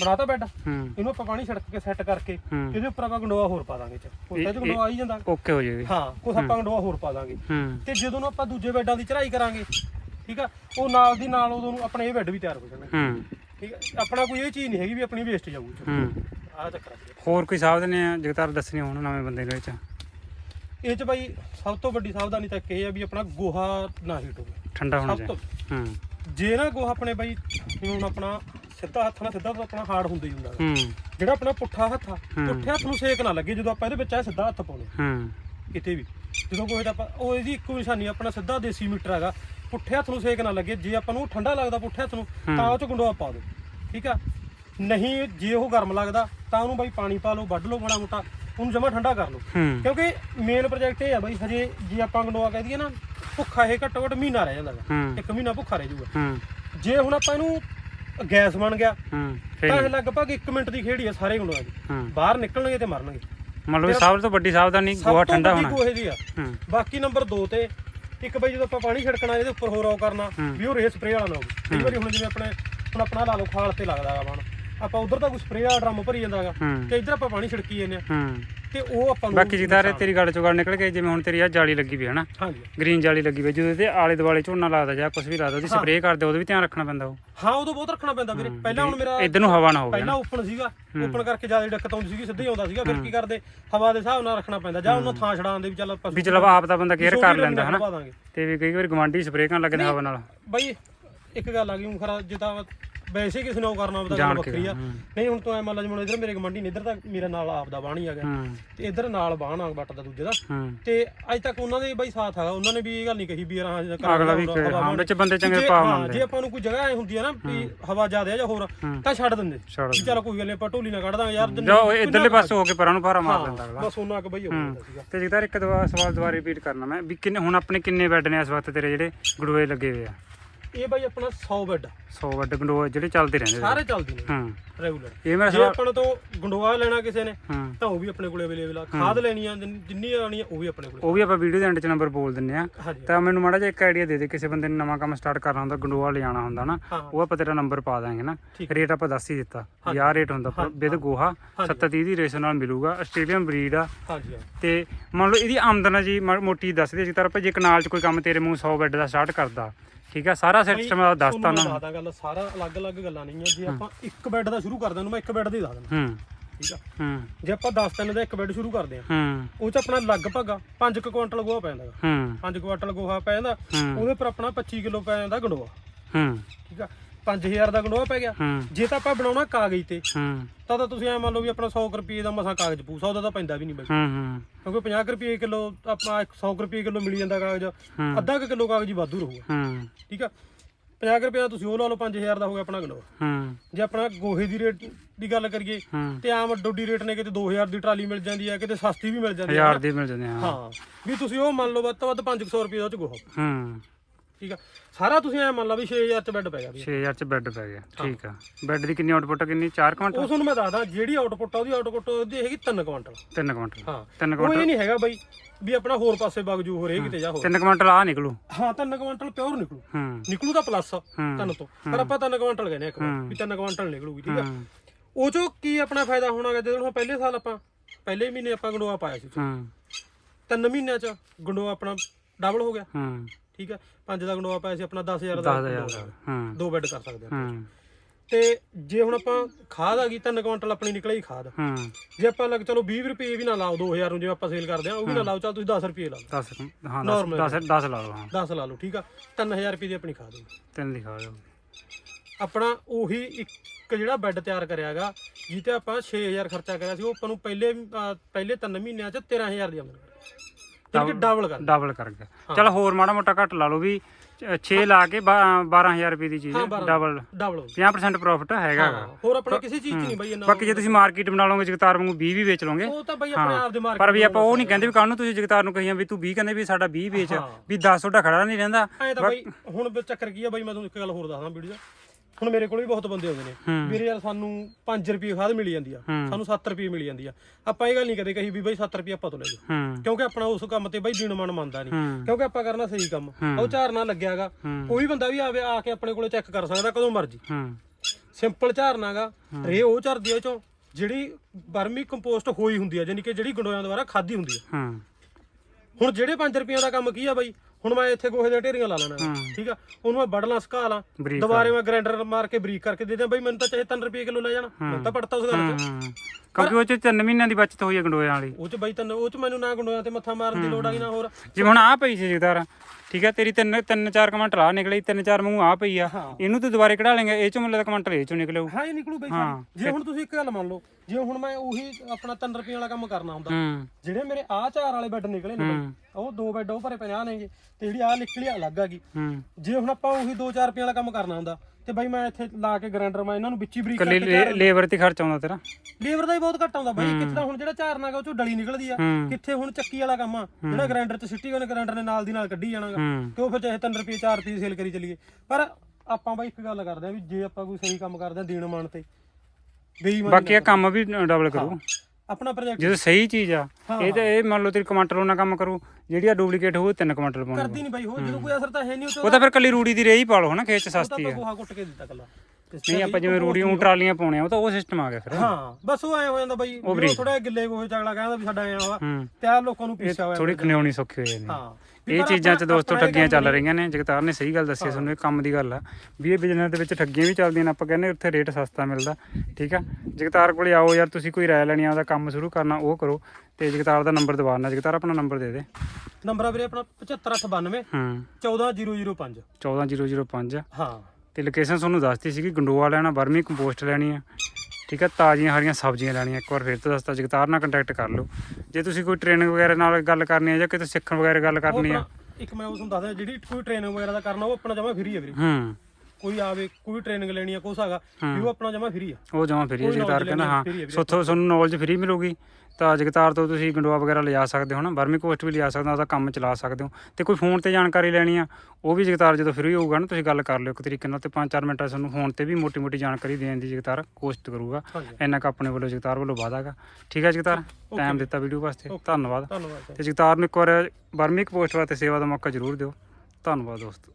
ਬਣਾਤਾ ਬੈੱਡ ਹੂੰ। ਇਹਨੂੰ ਆਪਾਂ ਪਾਣੀ ਛਿੜਕ ਕੇ ਸੈੱਟ ਕਰਕੇ ਹੂੰ। ਇਹਦੇ ਉੱਪਰ ਆਪਾਂ ਗੰਡੋਆ ਹੋਰ ਪਾ ਦਾਂਗੇ ਚ। ਚ ਇਹ- ਗੰਡੋਆ ਆ ਹੀ ਜਾਂਦਾ। ਓਕੇ ਹੋ ਜਾਏਗੀ। ਹਾਂ ਕੁਛ ਆਪਾਂ ਗੰਡੋਆ ਹੋਰ ਪਾ ਦਾਂਗੇ। ਹੂੰ। ਤੇ ਜਦੋਂ ਨੂੰ ਆਪਾਂ ਦੂਜੇ ਬੈੱਡਾਂ ਦੀ ਚੜਾਈ ਕਰਾਂਗੇ ਠੀਕ ਆ ਉਹ ਨਾਲ ਦੀ ਨਾਲ ਉਦੋਂ ਨੂੰ ਆਪਣੇ ਇਹ ਬੈੱਡ ਵੀ ਤਿਆਰ ਹੋ ਜਾਣਗੇ। ਹੂੰ। ਠੀਕ ਆ ਆਪਣਾ ਕੋਈ ਇਹ ਚੀਜ਼ ਨਹੀਂ ਹੈਗੀ ਵੀ ਆਪਣੀ ਵੇਸਟ ਜਾਊਗੀ ਹੂੰ। ਆਹ ਚੱਕਰ ਆ। ਹੋਰ ਕੋਈ ਸਾਵਧਾਨੀ ਆ? ਜਗਤਾਰ ਦੱਸਣੀ ਹੋਣ ਨਵੇਂ ਬੰਦੇ ਦੇ ਵਿੱਚ ਇਹ ਚ ਬਾਈ ਸਭ ਤੋਂ ਵੱਡੀ ਸਾਵਧਾਨੀ ਤਾਂ ਇਹ ਆ ਵੀ ਆਪਣਾ ਗੋਹਾ ਨਾ ਹੀਟ ਹੋਵੇ। ਠੰਡਾ ਹੋਣਾ ਸਭ ਤੋਂ। ਚਾਹੀਦਾ ਹੂੰ। ਜੇ ਨਾ ਗੋਹਾ ਆਪਣੇ ਬਾਈ ਜਿਵੇਂ ਹੁਣ ਆਪਣਾ ਸਿੱਧਾ ਹੱਥ ਨਾਲ ਸਿੱਧਾ ਤਾਂ ਆਪਣਾ ਹਾਰਡ ਹੁੰਦਾ ਹੀ ਹੁੰਦਾ ਗਾ। ਹੂੰ। ਜਿਹੜਾ ਆਪਣਾ ਪੁੱਠਾ ਹੱਥ ਆ ਪੁੱਠੇ ਹੱਥ ਨੂੰ ਸੇਕ ਨਾ ਲੱਗੇ ਜਦੋਂ ਆਪਾਂ ਇਹਦੇ ਵਿੱਚ ਆ ਸਿੱਧਾ ਹੱਥ ਪਾਉਣੇ। ਹੂੰ। ਕਿਤੇ ਵੀ। ਜਦੋਂ ਕੋਈ ਤਾਂ ਆਪਾਂ ਉਹ ਇਹਦੀ ਇੱਕੋ ਨਿਸ਼ਾਨੀ ਆ, ਆਪਣਾ ਸਿੱਧਾ ਦੇਸੀ ਮੀਟਰ ਹੈਗਾ। ਪੁੱਠੇ ਹੱਥ ਨੂੰ ਸੇਕ ਨਾ ਲੱਗੇ ਜੇ ਆਪਾਂ ਨੂੰ ਠੰਡਾ ਲੱਗਦਾ ਪੁੱਠੇ ਹੱਥ ਨੂੰ ਤਾਂ ਉਹ ਚ ਗੁੰਡੋਆ ਪਾ ਦਿਓ। ਠੀਕ ਆ? ਨਹੀਂ ਜੇ ਉਹ ਗਰਮ ਲੱਗਦਾ ਤਾਂ ਉਹਨੂੰ ਬਾਈ ਪਾਣੀ ਪਾ ਲਓ ਵੱਢ ਲਓ ਮਾੜਾ ਮੋਟਾ ਉਹਨੂੰ ਜਮਾ ਠੰਡਾ ਕਰ ਲਓ। ਹੂੰ। ਕਿਉਂਕਿ ਮੇਨ ਪ੍ਰੋਜੈਕਟ ਇਹ ਆ ਬਾਈ ਹਜੇ ਜੇ ਆਪਾਂ ਗੰਡੋਆ ਕਹਿ ਦਈਏ ਨਾ ਭੁੱਖਾ ਇਹ ਘੱਟੋ ਘੱਟ ਮਹੀਨਾ ਰਹਿ ਜਾਂਦਾ ਗਾ। ਹੂੰ। ਇੱਕ ਮਹੀਨਾ ਭੁੱਖਾ ਰਹਿ ਜਾਊਗਾ। ਹੂੰ। ਜੇ ਹੁਣ ਆਪਾਂ ਇਹਨੂੰ ਗੈਸ ਬਣ ਗਿਆ। ਹੂੰ ਤਾਂ ਇਹ ਲਗਭਗ 1 ਮਿੰਟ ਦੀ ਖੇੜੀ ਆ ਸਾਰੇ ਗੰਡੋਆਂ ਦੀ ਹੂੰ। ਬਾਹਰ ਨਿਕਲਣਗੇ ਤੇ ਮਰਨਗੇ। ਮੰਨ ਲਓ ਸਭ ਤੋਂ ਵੱਡੀ ਸਾਵਧਾਨੀ ਗੋਹਾ ਠੰਡਾ ਹੋਣਾ। ਗੋਹੇ ਦੀ ਆ। ਬਾਕੀ ਨੰਬਰ 2 ਤੇ ਇੱਕ ਬਈ ਜਦੋਂ ਆਪਾਂ ਪਾਣੀ ਛਿੜਕਣਾ ਇਹਦੇ ਉੱਪਰ ਹੋਰ ਆਉ ਕਰਨਾ। ਵੀ ਉਹ ਰੇ ਸਪਰੇਅ ਵਾਲਾ ਨਾ ਹੋਵੇ। ਕਈ ਵਾਰੀ ਹੁਣ ਜਿਵੇਂ ਆਪਣੇ ਹੁਣ ਆਪਣਾ ਲਾ ਲਓ ਖਾਲ ਤੇ ਲੱਗਦਾ ਹੈਗਾ ਬਾਣ ਆਪਾਂ ਉਧਰ ਤਾਂ ਕੋਈ ਸਪਰੇਅ ਵਾਲਾ ਡਰਮ ਭਰੀ ਜਾਂਦਾ ਹੈਗਾ ਤੇ ਇੱਧਰ ਆਪਾਂ ਪਾਣੀ ਛਿੜਕੀ ਜਾਂਦੇ ਆ। ਹੂੰ। ਤੇ ਉਹ ਆਪਾਂ ਨੂੰ ਬਾਕੀ ਜਿਦਾਰੇ ਤੇਰੀ ਗੱਲ ਚੋਂ ਗੱਲ ਨਿਕਲ ਗਈ ਜਿਵੇਂ ਹੁਣ ਤੇਰੀ ਆ ਜਾਲੀ ਲੱਗੀ ਵੀ ਹੈ ਨਾ ਹਾਂਜੀ। ਗ੍ਰੀਨ ਜਾਲੀ ਲੱਗੀ ਵੀ ਜਦੋਂ ਇਹਦੇ ਆਲੇ ਦੁਆਲੇ ਝੋਨਾ ਲਾਦਾ ਜਾਂ ਕੁਝ ਵੀ ਲਾਦਾ ਉਹਦੀ ਸਪਰੇਅ ਕਰਦੇ ਉਹਦਾ ਵੀ ਧਿਆਨ ਰੱਖਣਾ ਪੈਂਦਾ ਉਹ। ਹਾਂ ਉਦੋਂ ਬਹੁਤ ਰੱਖਣਾ ਪੈਂਦਾ ਵੀਰੇ। ਪਹਿਲਾਂ ਹੁਣ ਮੇਰਾ ਇਧਰ ਨੂੰ ਹਵਾ ਨਾ ਹੋਵੇ ਪਹਿਲਾਂ ਓਪਨ ਸੀਗਾ ਓਪਨ ਕਰਕੇ ਜ਼ਿਆਦਾ ਦਿੱਕਤ ਆਉਂਦੀ ਸੀਗੀ ਸਿੱਧੇ ਆਉਂਦਾ ਸੀਗਾ ਫਿਰ ਕੀ ਕਰਦੇ? ਹਵਾ ਦੇ ਹਿਸਾਬ ਨਾਲ ਰੱਖਣਾ ਪੈਂਦਾ। ਜਾਂ ਉਹਨਾਂ ਥਾਂ ਛਡਾਉਣ ਦੇ ਵੀ ਚੱਲ ਆਪਾਂ ਵੀ ਚਲੋ ਆਪ ਦਾ ਬੰਦਾ ਕੇਅਰ ਕਰ ਲੈਂਦਾ ਹਨਾ। ਤੇ ਵੀ ਕਈ ਵਾਰੀ ਗਵਾਂਢੀ ਸਪਰੇਅ ਕਰਨ ਲੱਗਦੇ ਹਵਾ ਨਾਲ। ਬਾਈ ਇੱਕ ਗੱਲ ਆ ਗਈ ਹੁਣ ਖਰਾ ਜਿੱਦਾਂ ਵੈਸੇ ਕਿਸੇ ਨਾਲ ਕਰਨਾ ਉਹਦਾ ਗੱਲ ਵੱਖਰੀ ਆ। ਨਹੀਂ ਹੁਣ ਤੂੰ ਐ ਮੰਨ ਲਾ ਜਿਵੇਂ ਇਧਰ ਮੇਰੇ ਗਮੰਡੀ ਨੇ ਇਧਰ ਤਾਂ ਮੇਰੇ ਨਾਲ ਆਪ ਦਾ ਬਾਣੀ ਆ ਗਿਆ ਤੇ ਇਧਰ ਨਾਲ ਬਾਣ ਆ ਬੱਟ ਦਾ ਦੂਜੇ ਦਾ। ਤੇ ਅੱਜ ਤੱਕ ਉਹਨਾਂ ਦੇ ਬਈ ਸਾਥ ਹੈਗਾ। ਉਹਨਾਂ ਨੇ ਵੀ ਇਹ ਗੱਲ ਨਹੀਂ ਕਹੀ ਵੀ ਹਾਂ ਅਗਲਾ ਵੀ ਹਾਂ। ਵਿੱਚ ਬੰਦੇ ਚੰਗੇ ਜੇ- ਭਾਵ ਹਾਂ, ਮੰਨਦੇ ਜੇ ਆਪਾਂ ਨੂੰ ਕੋਈ ਜਗ੍ਹਾ ਐ ਹੁੰਦੀ ਆ ਨਾ ਵੀ ਹਵਾ ਜ਼ਿਆਦਾ ਆ ਜਾਂ ਹੋਰ। ਤਾਂ ਛੱਡ ਦਿੰਦੇ। ਚੱਲ ਕੋਈ ਗੱਲ ਨਹੀਂ ਆਪਾਂ ਢੋਲੀ ਨਾ ਕੱਢ ਦਾਂਗੇ ਯਾਰ ਦਿਨ- ਜੋ ਇਧਰਲੇ ਪਾਸੇ ਹੋ ਕੇ ਪਰਾਂ ਨੂੰ ਭਾਰਾ ਮਾਰ ਦਿੰਦਾ ਅਗਲਾ। ਬਸ ਉਹਨਾਂ ਕ ਬਈ ਹੋ ਜਾਂਦਾ ਸੀਗਾ। ਤੇ ਜਗਤਾਰ ਇੱਕ ਦਵਾ ਸਵਾਲ ਦੁਬਾਰਾ ਰਿਪੀਟ ਕਰਨਾ ਮੈਂ ਵੀ ਕਿੰਨੇ ਹੁਣ ਆਪਣੇ ਕਿੰਨੇ ਬੈੱਡ ਨੇ ਇਸ ਵਕਤ ਤੇਰੇ ਜਿਹੜੇ ਗੜੋਏ ਲੱਗੇ ਹੋਏ ਆ? ਇਹ ਬਈ ਆਪਣਾ 100 ਬੈੱਡ। 100 ਬੈੱਡ ਗੰਡੋਏ ਜਿਹੜੇ ਚੱਲਦੇ ਰਹਿੰਦੇ। ਸਾਰੇ ਚੱਲਦੇ ਨੇ। ਹਾਂ। ਰੈਗੂਲਰ। ਇਹ ਮੇਰਾ ਜੇ ਆਪਾਂ ਤੋਂ ਗੰਡੋਆ ਲੈਣਾ ਕਿਸੇ ਨੇ ਤਾਂ ਉਹ ਵੀ ਆਪਣੇ ਕੋਲੇ ਅਵੇਲੇਬਲ ਆ। ਖਾਦ ਲੈਣੀ ਆ ਜਿੰਨ- ਆਣੀ ਆ ਉਹ ਵੀ ਆਪਣੇ ਕੋਲੇ। ਉਹ ਵੀ ਆਪਾਂ ਵੀਡੀਓ ਦੇ ਐਂਡ 'ਚ ਨੰਬਰ ਬੋਲ ਦਿੰਨੇ ਆ। ਤਾਂ ਮੈਨੂੰ ਮਾੜਾ ਜਿਹਾ ਇੱਕ ਆਈਡੀਆ ਦੇ ਦੇ ਕਿਸੇ ਬੰਦੇ ਨੇ ਨਵਾਂ ਕੰਮ ਸਟਾਰਟ ਕਰਨਾ ਹੁੰਦਾ ਗੰਡੋਆ ਲਿਆਣਾ ਹੁੰਦਾ ਨਾ ਉਹ ਆਪਾਂ ਤੇਰਾ ਨੰਬਰ ਪਾ ਦਾਂਗੇ ਨਾ। ਰੇਟ ਆਪਾਂ ਦੱਸ ਹੀ ਦਿੱਤਾ ਯਾਰ ਰੇਟ ਹੁੰਦਾ ਵਿਦ ਗੋਹਾ 730 ਦੀ ਰੇਸ਼ੋ ਨਾਲ ਮਿਲੂਗਾ ਆਸਟ੍ਰੇਲੀਅਨ ਬਰੀਡ ਆ। ਹਾਂਜੀ ਤੇ ਮੰਨ ਲਓ ਇਹਦੀ ਆਮਦਨ ਆ ਜੀ ਮੋਟੀ ਦੱਸ ਦੇ ਜਿੱਦਾਂ ਆਪਾਂ ਜੇ ਕਨਾਲ 'ਚ ਕੋਈ ਕੰਮ ਤੇਰੇ ਮੂੰਹ 100 ਬੈੱਡ ਦਾ ਸਟਾਰਟ ਕਰਦਾ ਠੀਕ ਆ ਸਾਰਾ ਸਿਸਟਮ ਦਾ ਦੱਸਤਾ ਤੁਹਾਨੂੰ ਨਾ ਗੱਲ ਸਾਰਾ ਅਲੱਗ-ਅਲੱਗ ਗੱਲਾਂ ਨਹੀਂ ਆ ਜੇ ਆਪਾਂ ਇੱਕ ਬੈੱਡ ਦਾ ਸ਼ੁਰੂ ਕਰਦੇ ਹਾਂ ਮੈਂ ਇੱਕ ਬੈੱਡ ਦੇ ਦੱਸ ਦਿੰਦਾ। ਹੂੰ। ਠੀਕ ਆ? ਹੂੰ। ਜੇ ਆਪਾਂ 10 ਤਿੰਨ ਦਾ ਇੱਕ ਬੈੱਡ ਸ਼ੁਰੂ ਕਰਦੇ ਆ ਹੂੰ। ਉਹ ਚ ਆਪਣਾ ਲਗਭਗ 5 ਕੁਇੰਟਲ ਗੋਹਾ ਪੈ ਜਾਂਦਾ। ਹੂੰ। 5 ਕੁਇੰਟਲ ਗੋਹਾ ਪੈ ਜਾਂਦਾ ਉਹਦੇ ਪਰ ਆਪਣਾ 25 ਕਿਲੋ ਪੈ ਜਾਂਦਾ ਗੰਡੋਆ। ਹੂੰ। ਠੀਕ ਆ? 5000 ਦਾ ਗੰਡੋਆ ਪੈ ਗਿਆ। ਹੂੰ। ਜੇ ਤਾਂ ਆਪਾਂ ਬਣਾਉਣਾ ਕਾਗਜ਼ ਤੇ ਹੂੰ। ਤਾਂ ਤਾਂ ਤੁਸੀਂ ਐ ਮੰਨ ਲਓ ਵੀ ਆਪਣਾ 100 ਰੁਪਏ ਦਾ ਮਸਾ ਕਾਗਜ਼ ਪੂਸਾ ਉਹਦਾ ਤਾਂ ਪੈਂਦਾ ਵੀ ਨਹੀਂ ਬਈ। ਹੂੰ ਹੂੰ। ਕਿਉਂਕਿ 50 ਰੁਪਏ ਕਿਲੋ ਆਪਣਾ 100 ਰੁਪਏ ਕਿਲੋ ਮਿਲ ਜਾਂਦਾ ਕਾਗਜ਼। ਅੱਧਾ ਕੁ ਕਿਲੋ ਕਾਗਜ਼ ਹੀ ਵਾਧੂ ਰਹੂਗਾ। ਹੂੰ। ਠੀਕ ਆ? 50 ਰੁਪਏ ਦਾ ਤੁਸੀਂ ਉਹ ਲਾ ਲਓ 5000 ਦਾ ਹੋ ਗਿਆ ਆਪਣਾ ਗੰਡੋਆ ਹੂੰ। ਜੇ ਆਪਣਾ ਗੋਹੇ ਦੀ ਰੇਟ ਦੀ ਗੱਲ ਕਰੀਏ ਤੇ ਆਮ ਡੋਡੀ ਰੇਟ ਨੇ ਕਿਤੇ 2000 ਦੀ ਟਰਾਲੀ ਮਿਲ ਜਾਂਦੀ ਹੈ ਕਿਤੇ ਸਸਤੀ ਵੀ ਮਿਲ ਜਾਂਦੀ ਹੈ ਹਜ਼ਾਰ ਦੇ ਮਿਲ ਜਾਂਦੇ ਹਾਂ। ਹਾਂ। ਵੀ ਤੁਸੀਂ ਉਹ ਮੰਨ ਲਓ ਵੱਧ ਤੋਂ ਵੱਧ 500 ਰੁਪਏ ਦਾ ਚ ਗੋਹਾ। ਹੂੰ। ਠੀਕ ਆ। ਸਾਰਾ ਤੁਸੀਂ ਐ ਮੰਨ ਲਓ ਵੀ 6000 ਚ ਬੈੱਡ ਪੈ ਗਿਆ ਵੀ। 6000 ਚ ਬੈੱਡ ਪੈ ਗਿਆ ਠੀਕ ਆ। ਬੈੱਡ ਦੀ ਕਿੰਨੀ ਆਊਟਪੁੱਟ ਕਿੰਨੀ? 4 ਕੁਇੰਟਲ? ਉਹ ਤੁਹਾਨੂੰ ਮੈਂ ਦੱਸਦਾ ਜਿਹੜੀ ਆਊਟਪੁੱਟ ਆ ਉਹਦੀ ਆਊਟਪੁੱਟ ਉਹਦੀ ਹੈਗੀ 3 ਕੁਇੰਟਲ। 3 ਕੁਇੰਟਲ। ਹਾਂ। 3 ਉਹ ਕੁਇੰਟਲ? ਇਹ ਨਹੀਂ ਹੈਗਾ ਬਾਈ ਵੀ ਆਪਣਾ ਹੋਰ ਪਾਸੇ ਵਗਜੂ ਹੋ। ਰਹੀ ਕਿਤੇ ਜਾ ਹੋਰ। 3 ਕੁਇੰਟਲ ਆ ਨਿਕਲੂ। ਹਾਂ 3 ਕੁਇੰਟਲ ਪਿਓਰ ਨਿਕਲੂ। ਹੂੰ। ਨਿਕਲੂ ਤਾਂ ਪਲੱਸ। ਤਿੰਨ ਤੋਂ। ਪਰ ਆਪਾਂ 3 ਕੁਇੰਟਲ ਕਹਿੰਦੇ ਆ ਇੱਕ ਵਾਰ ਹੂੰ। ਵੀ 3 ਕੁਇੰਟਲ ਨਿਕਲੂਗੀ ਠੀਕ ਆ। ਉਹ ਚੋਂ ਕੀ ਆਪਣਾ ਫਾਇਦਾ ਹੋਣਾਗਾ ਜਦੋਂ ਹੁਣ ਪਹਿਲੇ ਸਾਲ ਆਪਾਂ ਪਹਿਲੇ ਮਹੀਨੇ ਆਪਾਂ ਗੰਡੋਆ ਪਾਇਆ ਸੀ। ਹੂੰ। ਤਿੰਨ ਮਹੀਨਿਆਂ ਚ ਗੰਡੋਆ ਆਪਣਾ ਡਬਲ ਹੋ ਗਿਆ। ਹੂੰ। ਠੀਕ ਹੈ? ਪੰਜ ਦਾ ਗੰਡੋਆ ਪਾਇਆ ਸੀ ਆਪਣਾ 10000 ਦਾ 10000 ਗੰਡੋਆ ਦਾ ਹੋ। ਹੂੰ। ਦੋ ਬੈੱਡ ਕਰ ਸਕਦੇ ਹੂੰ ਤੇ ਜੇ ਹੁਣ ਆਪਾਂ ਖਾਦ ਆ ਗਈ ਤਿੰਨ ਕੁਇੰਟਲ ਆਪਣੀ ਨਿਕਲੀ ਖਾਦ। ਹੂੰ। ਜੇ ਆਪਾਂ ਲੱਗ ਚਲੋ 20 ਰੁਪਏ ਵੀ ਨਾ ਲਾਓ 2000 ਨੂੰ ਜਿਵੇਂ ਆਪਾਂ ਸੇਲ ਕਰਦੇ ਆ ਉਹ ਵੀ ਨਾ ਲਾਓ ਚਲ ਤੁਸੀਂ 10 ਰੁਪਏ ਲਾ ਲਓ। 10 ਹਾਂ Normal 10 10 ਲਾ ਲਓ ਹਾਂ। 10 ਲਾ ਲਓ ਠੀਕ ਆ? 3000 ਰੁਪਏ ਦੀ ਆਪਣੀ ਖਾਦ ਹੋਊਗੀ। ਤਿੰਨ ਲਿਖਾ ਲਓ ਆਪਣਾ ਉਹੀ ਇੱਕ ਜਿਹੜਾ ਬੈੱਡ ਤਿਆਰ ਕਰਿਆਗਾ ਜਿੱਤੇ ਆਪਾਂ 6000 ਖਰਚਾ ਕਰਿਆ ਸੀ ਉਹ ਆਪਾਂ ਨੂੰ ਪਹਿਲੇ ਪਹਿਲੇ 3 ਮਹੀਨਿਆਂ ਚ 13000 ਦੀ ਆਮਦਨ ਕਿ ਡਬਲ ਕਰ। ਡਬਲ ਕਰ ਗਿਆ। ਚਲ ਹੋਰ ਮਾੜਾ ਮੋਟਾ ਘੱਟ ਲਾ ਲਓ ਵੀ 6 ਲਾ ਕੇ 12000 ਰੁਪਏ ਦੀ ਚੀਜ਼। ਡਬਲ ਡਬਲ ਹੋ 50% ਪ੍ਰੋਫਿਟ ਹੈਗਾ ਹੋਰ ਆਪਣਾ ਕਿਸੇ ਚੀਜ਼ 'ਚ ਨਹੀਂ ਬਈ ਇੰਨਾ ਬਾਕੀ ਜੇ ਤੁਸੀਂ ਮਾਰਕੀਟ ਬਣਾ ਲਓਗੇ ਜਗਤਾਰ ਵਾਂਗੂ 20 ਵੀ ਵੇਚ ਲਓਗੇ। ਉਹ ਤਾਂ ਬਈ ਆਪਣੇ ਆਪ ਦੇ ਮਾਰਕੀਟ ਪਰ ਵੀ ਆਪਾਂ ਉਹ ਨਹੀਂ ਕਹਿੰਦੇ ਵੀ ਕੱਲ ਨੂੰ ਤੁਸੀਂ ਜਗਤਾਰ ਨੂੰ ਕਹੀਆਂ ਵੀ ਤੂੰ 20 ਕਹਿੰਦੇ ਵੀ ਸਾਡਾ 20 ਵੇਚ। ਵੀ 10 ਤੁਹਾਡਾ ਖੜਾ ਨਹੀਂ ਰਹਿੰਦਾ। ਐ ਤਾਂ ਬਈ ਹੁਣ ਚੱਕਰ ਕੀ ਆ ਬਈ ਮੈਂ ਤੁਹਾਨੂੰ ਇੱਕ ਗੱਲ ਹੋਰ ਦੱਸਦਾ ਵੀਡੀਓ। ਹੁਣ ਮੇਰੇ ਕੋਲ ਵੀ ਬਹੁਤ ਬੰਦੇ ਆਉਂਦੇ ਨੇ। ਵੀਰੇ ਯਾਰ ਸਾਨੂੰ 5 ਰੁਪਏ ਖਾਦ ਮਿਲੀ ਜਾਂਦੀ ਆ। ਸਾਨੂੰ 7 ਰੁਪਏ ਮਿਲੀ ਜਾਂਦੀ ਆ। ਆਪਾਂ ਇਹ ਗੱਲ ਨਹੀਂ ਕਦੇ ਕਹੀ ਵੀ ਬਈ 7 ਰੁਪਏ ਆਪਾਂ ਤੋਂ ਲੈ ਜਾਓ। ਕਿਉਂਕਿ ਆਪਣਾ ਉਸ ਕੰਮ ਤੇ ਬਈ ਦਿਨ ਮਨ ਮੰਨਦਾ ਨਹੀਂ। ਕਿਉਂਕਿ ਆਪਾਂ ਕਰਨਾ ਸਹੀ ਕੰਮ। ਉਹ ਝਾਰਨਾ ਲੱਗਿਆਗਾ। ਕੋਈ ਬੰਦਾ ਵੀ ਆਵੇ ਆ ਕੇ ਆਪਣੇ ਕੋਲੇ ਚੈੱਕ ਕਰ ਸਕਦਾ ਕਦੋਂ ਮਰਜ਼ੀ। ਸਿੰਪਲ ਝਾਰਨਾਗਾ ਰੇ ਉਹ ਝਰਦੀ ਆ ਉਹ ਚੋਂ ਜਿਹੜੀ ਬਰਮੀ ਕੰਪੋਸਟ ਹੋਈ ਹੁੰਦੀ ਆ ਯਾਨੀ ਕਿ ਜਿਹੜੀ ਗੰਡੋਇਆਂ ਦੁਆਰਾ ਖਾਦੀ ਹੁੰਦੀ ਆ। ਹੂੰ। ਹੁਣ ਜਿਹੜੇ 5 ਰੁਪਈਆਂ ਦਾ ਕੰਮ ਕੀ ਆ ਬਾਈ? ਹੁਣ ਮੈਂ ਇੱਥੇ ਗੋਹੇ ਦੀਆਂ ਢੇਰੀਆਂ ਲਾ ਲੈਣਾ। ਠੀਕ ਆ? ਉਹਨੂੰ ਮੈਂ ਵੜ ਲਾਂ ਸੁਕਾ ਲਾਂ ਦੁਬਾਰੇ ਮੈਂ ਗ੍ਰਾਈਂਡਰ ਮਾਰ ਕੇ ਬਰੀਕ ਕਰਕੇ ਦੇ ਦਿਆਂ। ਬਾਈ ਮੈਨੂੰ ਤਾਂ ਚਾਹੇ 3 ਰੁਪਏ ਕਿਲੋ ਲੈ ਜਾਣਾ ਮੈਂ ਤਾਂ ਪੜਤਾ ਉਸ ਗੱਲ 'ਚ। ਕਿਉਂਕਿ ਉਹ ਚ 3 ਮਹੀਨਿਆਂ ਦੀ ਬਚਤ ਹੋਈ ਹੈ ਗੰਡੋਇਆਂ ਵਾਲੀ। ਉਹ 'ਚ ਬਾਈ ਤਨ ਉਹ 'ਚ ਮੈਨੂੰ ਨਾ ਗੰਡੋਇਆਂ ਤੇ ਮੱਥਾ ਮਾਰਨ ਦੀ ਲੋੜ ਆ ਗਈ ਨਾ ਹੋਰ। ਜਿਵੇਂ ਹੁਣ ਆ ਪਈ ਸੀ ਜਗਤਾਰ ਠੀਕ ਹੈ ਤੇਰੀ ਤਿੰਨ ਤਿੰਨ ਚਾਰ ਕਮੈਂਟ ਆ ਨਿਕਲੇ ਤਿੰਨ ਚਾਰ ਵਾਂਗੂ ਆ ਪਈ ਆ। ਇਹਨੂੰ ਤੂੰ ਦੁਬਾਰੇ ਕਢਾ ਲੇਂਗੇ ਇਹ ਚੋਂ ਮਤਲਬ ਕਮੈਂਟ ਇਹ ਚੋਂ ਨਿਕਲੂ ਹਾਂ ਇਹ ਨਿਕਲੂ ਬਾਈ। ਜੇ ਹੁਣ ਤੁਸੀਂ ਇੱਕ ਗੱਲ ਮੰਨ ਲਓ ਜੇ ਹੁਣ ਮੈਂ ਉਹੀ ਆਪਣਾ 3 ਰੁਪਏ ਵਾਲਾ ਕੰਮ ਕਰਨਾ ਹੁੰਦਾ ਜਿਹੜੇ ਮੇਰੇ ਆ ਚਾਰ ਵਾਲੇ ਬੈੱਡ ਨਿਕਲੇ ਨੇ ਉਹ ਦੋ ਬੈੱਡ ਉਹ ਭਰੇ 50 ਨੇਗੇ ਤੇ ਜਿਹੜੀ ਆ ਨਿਕਲੀ ਆ ਅਲੱਗ ਆਗੀ ਹੂੰ। ਜੇ ਹੁਣ ਆਪਾਂ ਉਹੀ 2-4 ਰੁਪਏ ਵਾਲਾ ਕੰਮ ਕਰਨਾ ਹੁੰਦਾ ਤੇ ਬਾਈ ਮੈਂ ਇੱਥੇ ਲਾ ਕੇ ਗ੍ਰਾਈਂਡਰ ਮੈਂ ਇਹਨਾਂ ਨੂੰ ਵਿੱਚੀ ਬਰੀਕ ਕੱਲੀ ਲੇਬਰ ਤੇ ਖਰਚ ਆਉਂਦਾ ਤੇਰਾ। ਲੇਬਰ ਦਾ ਹੀ ਬਹੁਤ ਘੱਟ ਆਉਂਦਾ ਬਾਈ ਕਿੱਥੇ ਤਾਂ ਹੁਣ ਜਿਹੜਾ ਝਾਰਨਾਗਾ ਉਹ ਚੋਂ ਡਲੀ ਨਿਕਲਦੀ ਆ। ਕਿੱਥੇ ਹੁਣ ਚੱਕੀ ਵਾਲਾ ਕੰਮ ਆ ਜਿਹੜਾ ਗ੍ਰਾਈਂਡਰ ਚ ਸਿੱਟੀ ਉਹਨੇ ਗ੍ਰਾਈਂਡਰ ਨੇ ਨਾਲ ਦੀ ਨਾਲ ਕੱਢੀ ਜਾਣਾਗਾ ਤੇ ਉਹ ਫਿਰ ਚਾਹੇ 3 ਰੁਪਏ 4 ਰੁਪਏ ਸੇਲ ਕਰੀ ਚੱਲੀਏ। ਪਰ ਆਪਾਂ ਬਾਈ ਇੱਕ ਗੱਲ ਕਰਦੇ ਆ ਵੀ ਜੇ ਆਪਾਂ ਕੋਈ ਸਹੀ ਕੰਮ ਕਰਦੇ ਆ ਦੇਣ ਮਾਨ ਤੇ ਬਾਕੀ ਇਹ ਕੰਮ ਵੀ ਡਬਲ ਕਰੂ। ਆਪਣਾ ਪ੍ਰੋਜੈਕਟ ਜਦੋਂ ਸਹੀ ਚੀਜ਼ ਆ। ਇਹ ਤਾਂ ਇਹ ਮੰਨ ਲਓ ਤੇਰੀ ਕਮਾਂਟਰ ਉਹਨਾਂ ਕੰਮ ਕਰੂ ਜਿਹੜੀ ਆ ਡੁਪਲੀਕੇਟ ਹੋਊ ਤਿੰਨ ਕਮਾਂਟਰ ਪਾਉਣੇ ਕਰਦੀ ਨਹੀਂ ਬਾਈ ਹੋ। ਜਦੋਂ ਕੋਈ ਅਸਰ ਤਾਂ ਹੈ ਨਹੀਂ ਉਹ ਤਾਂ ਫਿਰ ਕੱਲੀ ਰੂੜੀ ਦੀ ਰੇਹ ਪਾ ਲਓ ਹਨਾ ਖੇਤ ਚ ਤਾਂ ਸਸਤੀ ਆ। ਗੋਹਾ ਕੁੱਟ ਕੇ ਦਿੱਤਾ ਕੱਲਾ। ਨਹੀਂ ਆਪਾਂ ਜਿਵੇਂ ਰੂੜੀ ਨੂੰ ਟਰਾਲੀਆਂ ਪਾਉਣੇ ਆ। ਉਹ ਤਾਂ ਉਹ ਸਿਸਟਮ ਆ ਗਿਆ ਫਿਰ। ਹਾਂ ਬਸ ਉਹ ਐ ਹੋ ਜਾਂਦਾ ਬਾਈ ਥੋੜਾ ਗਿੱਲੇ ਗੋਹੇ ਚਗਲਾ ਕਹਿੰਦਾ ਵੀ ਸਾਡਾ ਐ ਹੋਇਆ ਤੇ ਆ ਲੋਕਾਂ ਨੂੰ ਪੀਸਿਆ ਹੋਇਆ ਥੋੜੀ ਖਨਿਆਉਣੀ ਸੌਖੀ ਹੋ ਜਾਂਦੀ। ਹਾਂ। ਇਹ ਚੀਜ਼ਾਂ 'ਚ ਦੋਸਤੋ ਠੱਗੀਆਂ ਚੱਲ ਰਹੀਆਂ ਨੇ ਜਗਤਾਰ ਨੇ ਸਹੀ ਗੱਲ ਦੱਸੀ ਹੈ। ਤੁਹਾਨੂੰ ਇਹ ਕੰਮ ਦੀ ਗੱਲ ਆ। ਵੀ ਇਹ ਬਿਜ਼ਨਸ ਦੇ ਵਿੱਚ ਠੱਗੀਆਂ ਵੀ ਚੱਲਦੀਆਂ ਨੇ ਆਪਾਂ ਕਹਿੰਦੇ ਉੱਥੇ ਰੇਟ ਸਸਤਾ ਮਿਲਦਾ ਠੀਕ ਆ? ਜਗਤਾਰ ਕੋਲੇ ਆਓ ਯਾਰ ਤੁਸੀਂ ਕੋਈ ਰਾਇ ਲੈਣੀ ਆ ਉਹਦਾ ਕੰਮ ਸ਼ੁਰੂ ਕਰਨਾ ਉਹ ਕਰੋ ਤੇ ਜਗਤਾਰ ਦਾ ਨੰਬਰ ਦਵਾਨਾ ਜਗਤਾਰ ਆਪਣਾ ਨੰਬਰ ਦੇ ਦੇ। ਨੰਬਰ ਆ ਵੀਰੇ ਆਪਣਾ 75892 ਹੂੰ। 14005 14005 ਹਾਂ। ਤੇ ਲੋਕੇਸ਼ਨ ਤੁਹਾਨੂੰ ਦੱਸਤੀ ਸੀਗੀ ਗੰਡੋਆ ਲੈਣਾ ਵਰਮੀ ਕੰਪੋਸਟ ਲੈਣੀ ਆ। ਠੀਕ ਹੈ ਤਾਜ਼ੀਆਂ ਹਰੀਆਂ ਸਬਜ਼ੀਆਂ ਲੈਣੀਆਂ ਇੱਕ ਵਾਰ ਫਿਰ ਤੋਂ ਦੱਸਤਾ ਜਗਤਾਰ ਨਾਲ ਕੰਟੈਕਟ ਕਰ ਲਓ। ਜੇ ਤੁਸੀਂ ਕੋਈ ਟ੍ਰੇਨਿੰਗ ਵਗੈਰਾ ਨਾਲ ਗੱਲ ਕਰਨੀ ਹੈ ਜਾਂ ਕਿਤੇ ਸਿੱਖਣ ਵਗੈਰਾ ਗੱਲ ਕਰਨੀ ਆ। ਆਪਣਾ- ਇੱਕ ਮੈਂ ਉਹ ਤੁਹਾਨੂੰ ਦੱਸਦਾ ਜਿਹੜੀ ਕੋਈ ਟ੍ਰੇਨਿੰਗ ਵਗੈਰਾ ਦਾ ਕਰਨਾ ਉਹ ਆਪਣਾ ਜਮਾ ਫ੍ਰੀ ਹੈ ਵੀਰੇ। ਹੂੰ। ਕੋਈ ਆਵੇ ਕੋਈ ਟ੍ਰੇਨਿੰਗ ਲੈਣੀ ਆ ਕੁਛ ਹੈਗਾ ਵੀ ਉਹ ਆਪਣਾ ਜਮਾ ਫ੍ਰੀ ਆ। ਉਹ ਜਮਾ ਫਰੀ ਕੋਈ ਜਗਤਾਰ ਕਹਿੰਦਾ ਹਾਂ। ਹੈ। ਸੋਥੋਂ ਤੁਹਾਨੂੰ ਨੌਲੇਜ ਫਰੀ ਮਿਲੂਗੀ। ਤਾਂ ਜਗਤਾਰ ਤੋਂ ਤੁਸੀਂ ਗੰਡੋਆ ਵਗੈਰਾ ਲਿਜਾ ਸਕਦੇ ਹੋ ਨਾ ਵਰਮੀ ਕੋਸਟ ਵੀ ਲਿਜਾ ਸਕਦੇ ਹੋ ਉਹਦਾ ਕੰਮ ਚਲਾ ਸਕਦੇ ਹੋ। ਤੇ ਕੋਈ ਫੋਨ ਤੇ ਜਾਣਕਾਰੀ ਲੈਣੀ ਆ ਉਹ ਵੀ ਜਗਤਾਰ ਜਦੋਂ ਫਰੀ ਹੋਊਗਾ ਨਾ ਤੁਸੀਂ ਗੱਲ ਕਰ ਲਿਓ ਇੱਕ ਤਰੀਕੇ ਨਾਲ ਤੇ 5-4 ਮਿੰਟਾਂ ਤੁਹਾਨੂੰ ਫੋਨ ਤੇ ਵੀ ਮੋਟੀ-ਮੋਟੀ ਜਾਣਕਾਰੀ ਦੇਣ ਦੀ ਜਗਤਾਰ ਕੋਸ਼ਿਸ਼ ਕਰੂਗਾ। ਇੰਨਾ ਕੁ ਆਪਣੇ ਵੱਲੋਂ ਜਗਤਾਰ ਵੱਲੋਂ ਵਾਦਾਗਾ ਠੀਕ ਹੈ ਜਗਤਾਰ? ਟਾਈਮ ਦਿੱਤਾ ਵੀਡੀਓ ਵਾਸਤੇ. ਧੰਨਵਾਦ। ਤੇ ਜਗਤਾਰ ਨੂੰ ਇੱਕ ਵਾਰ ਵਰਮੀ ਪੋਸਟ ਵਾਸਤੇ ਸੇਵਾ ਦਾ ਮੌਕਾ ਜ਼ਰੂਰ ਦਿਓ। ਧੰਨਵਾਦ ਦੋਸਤੋ।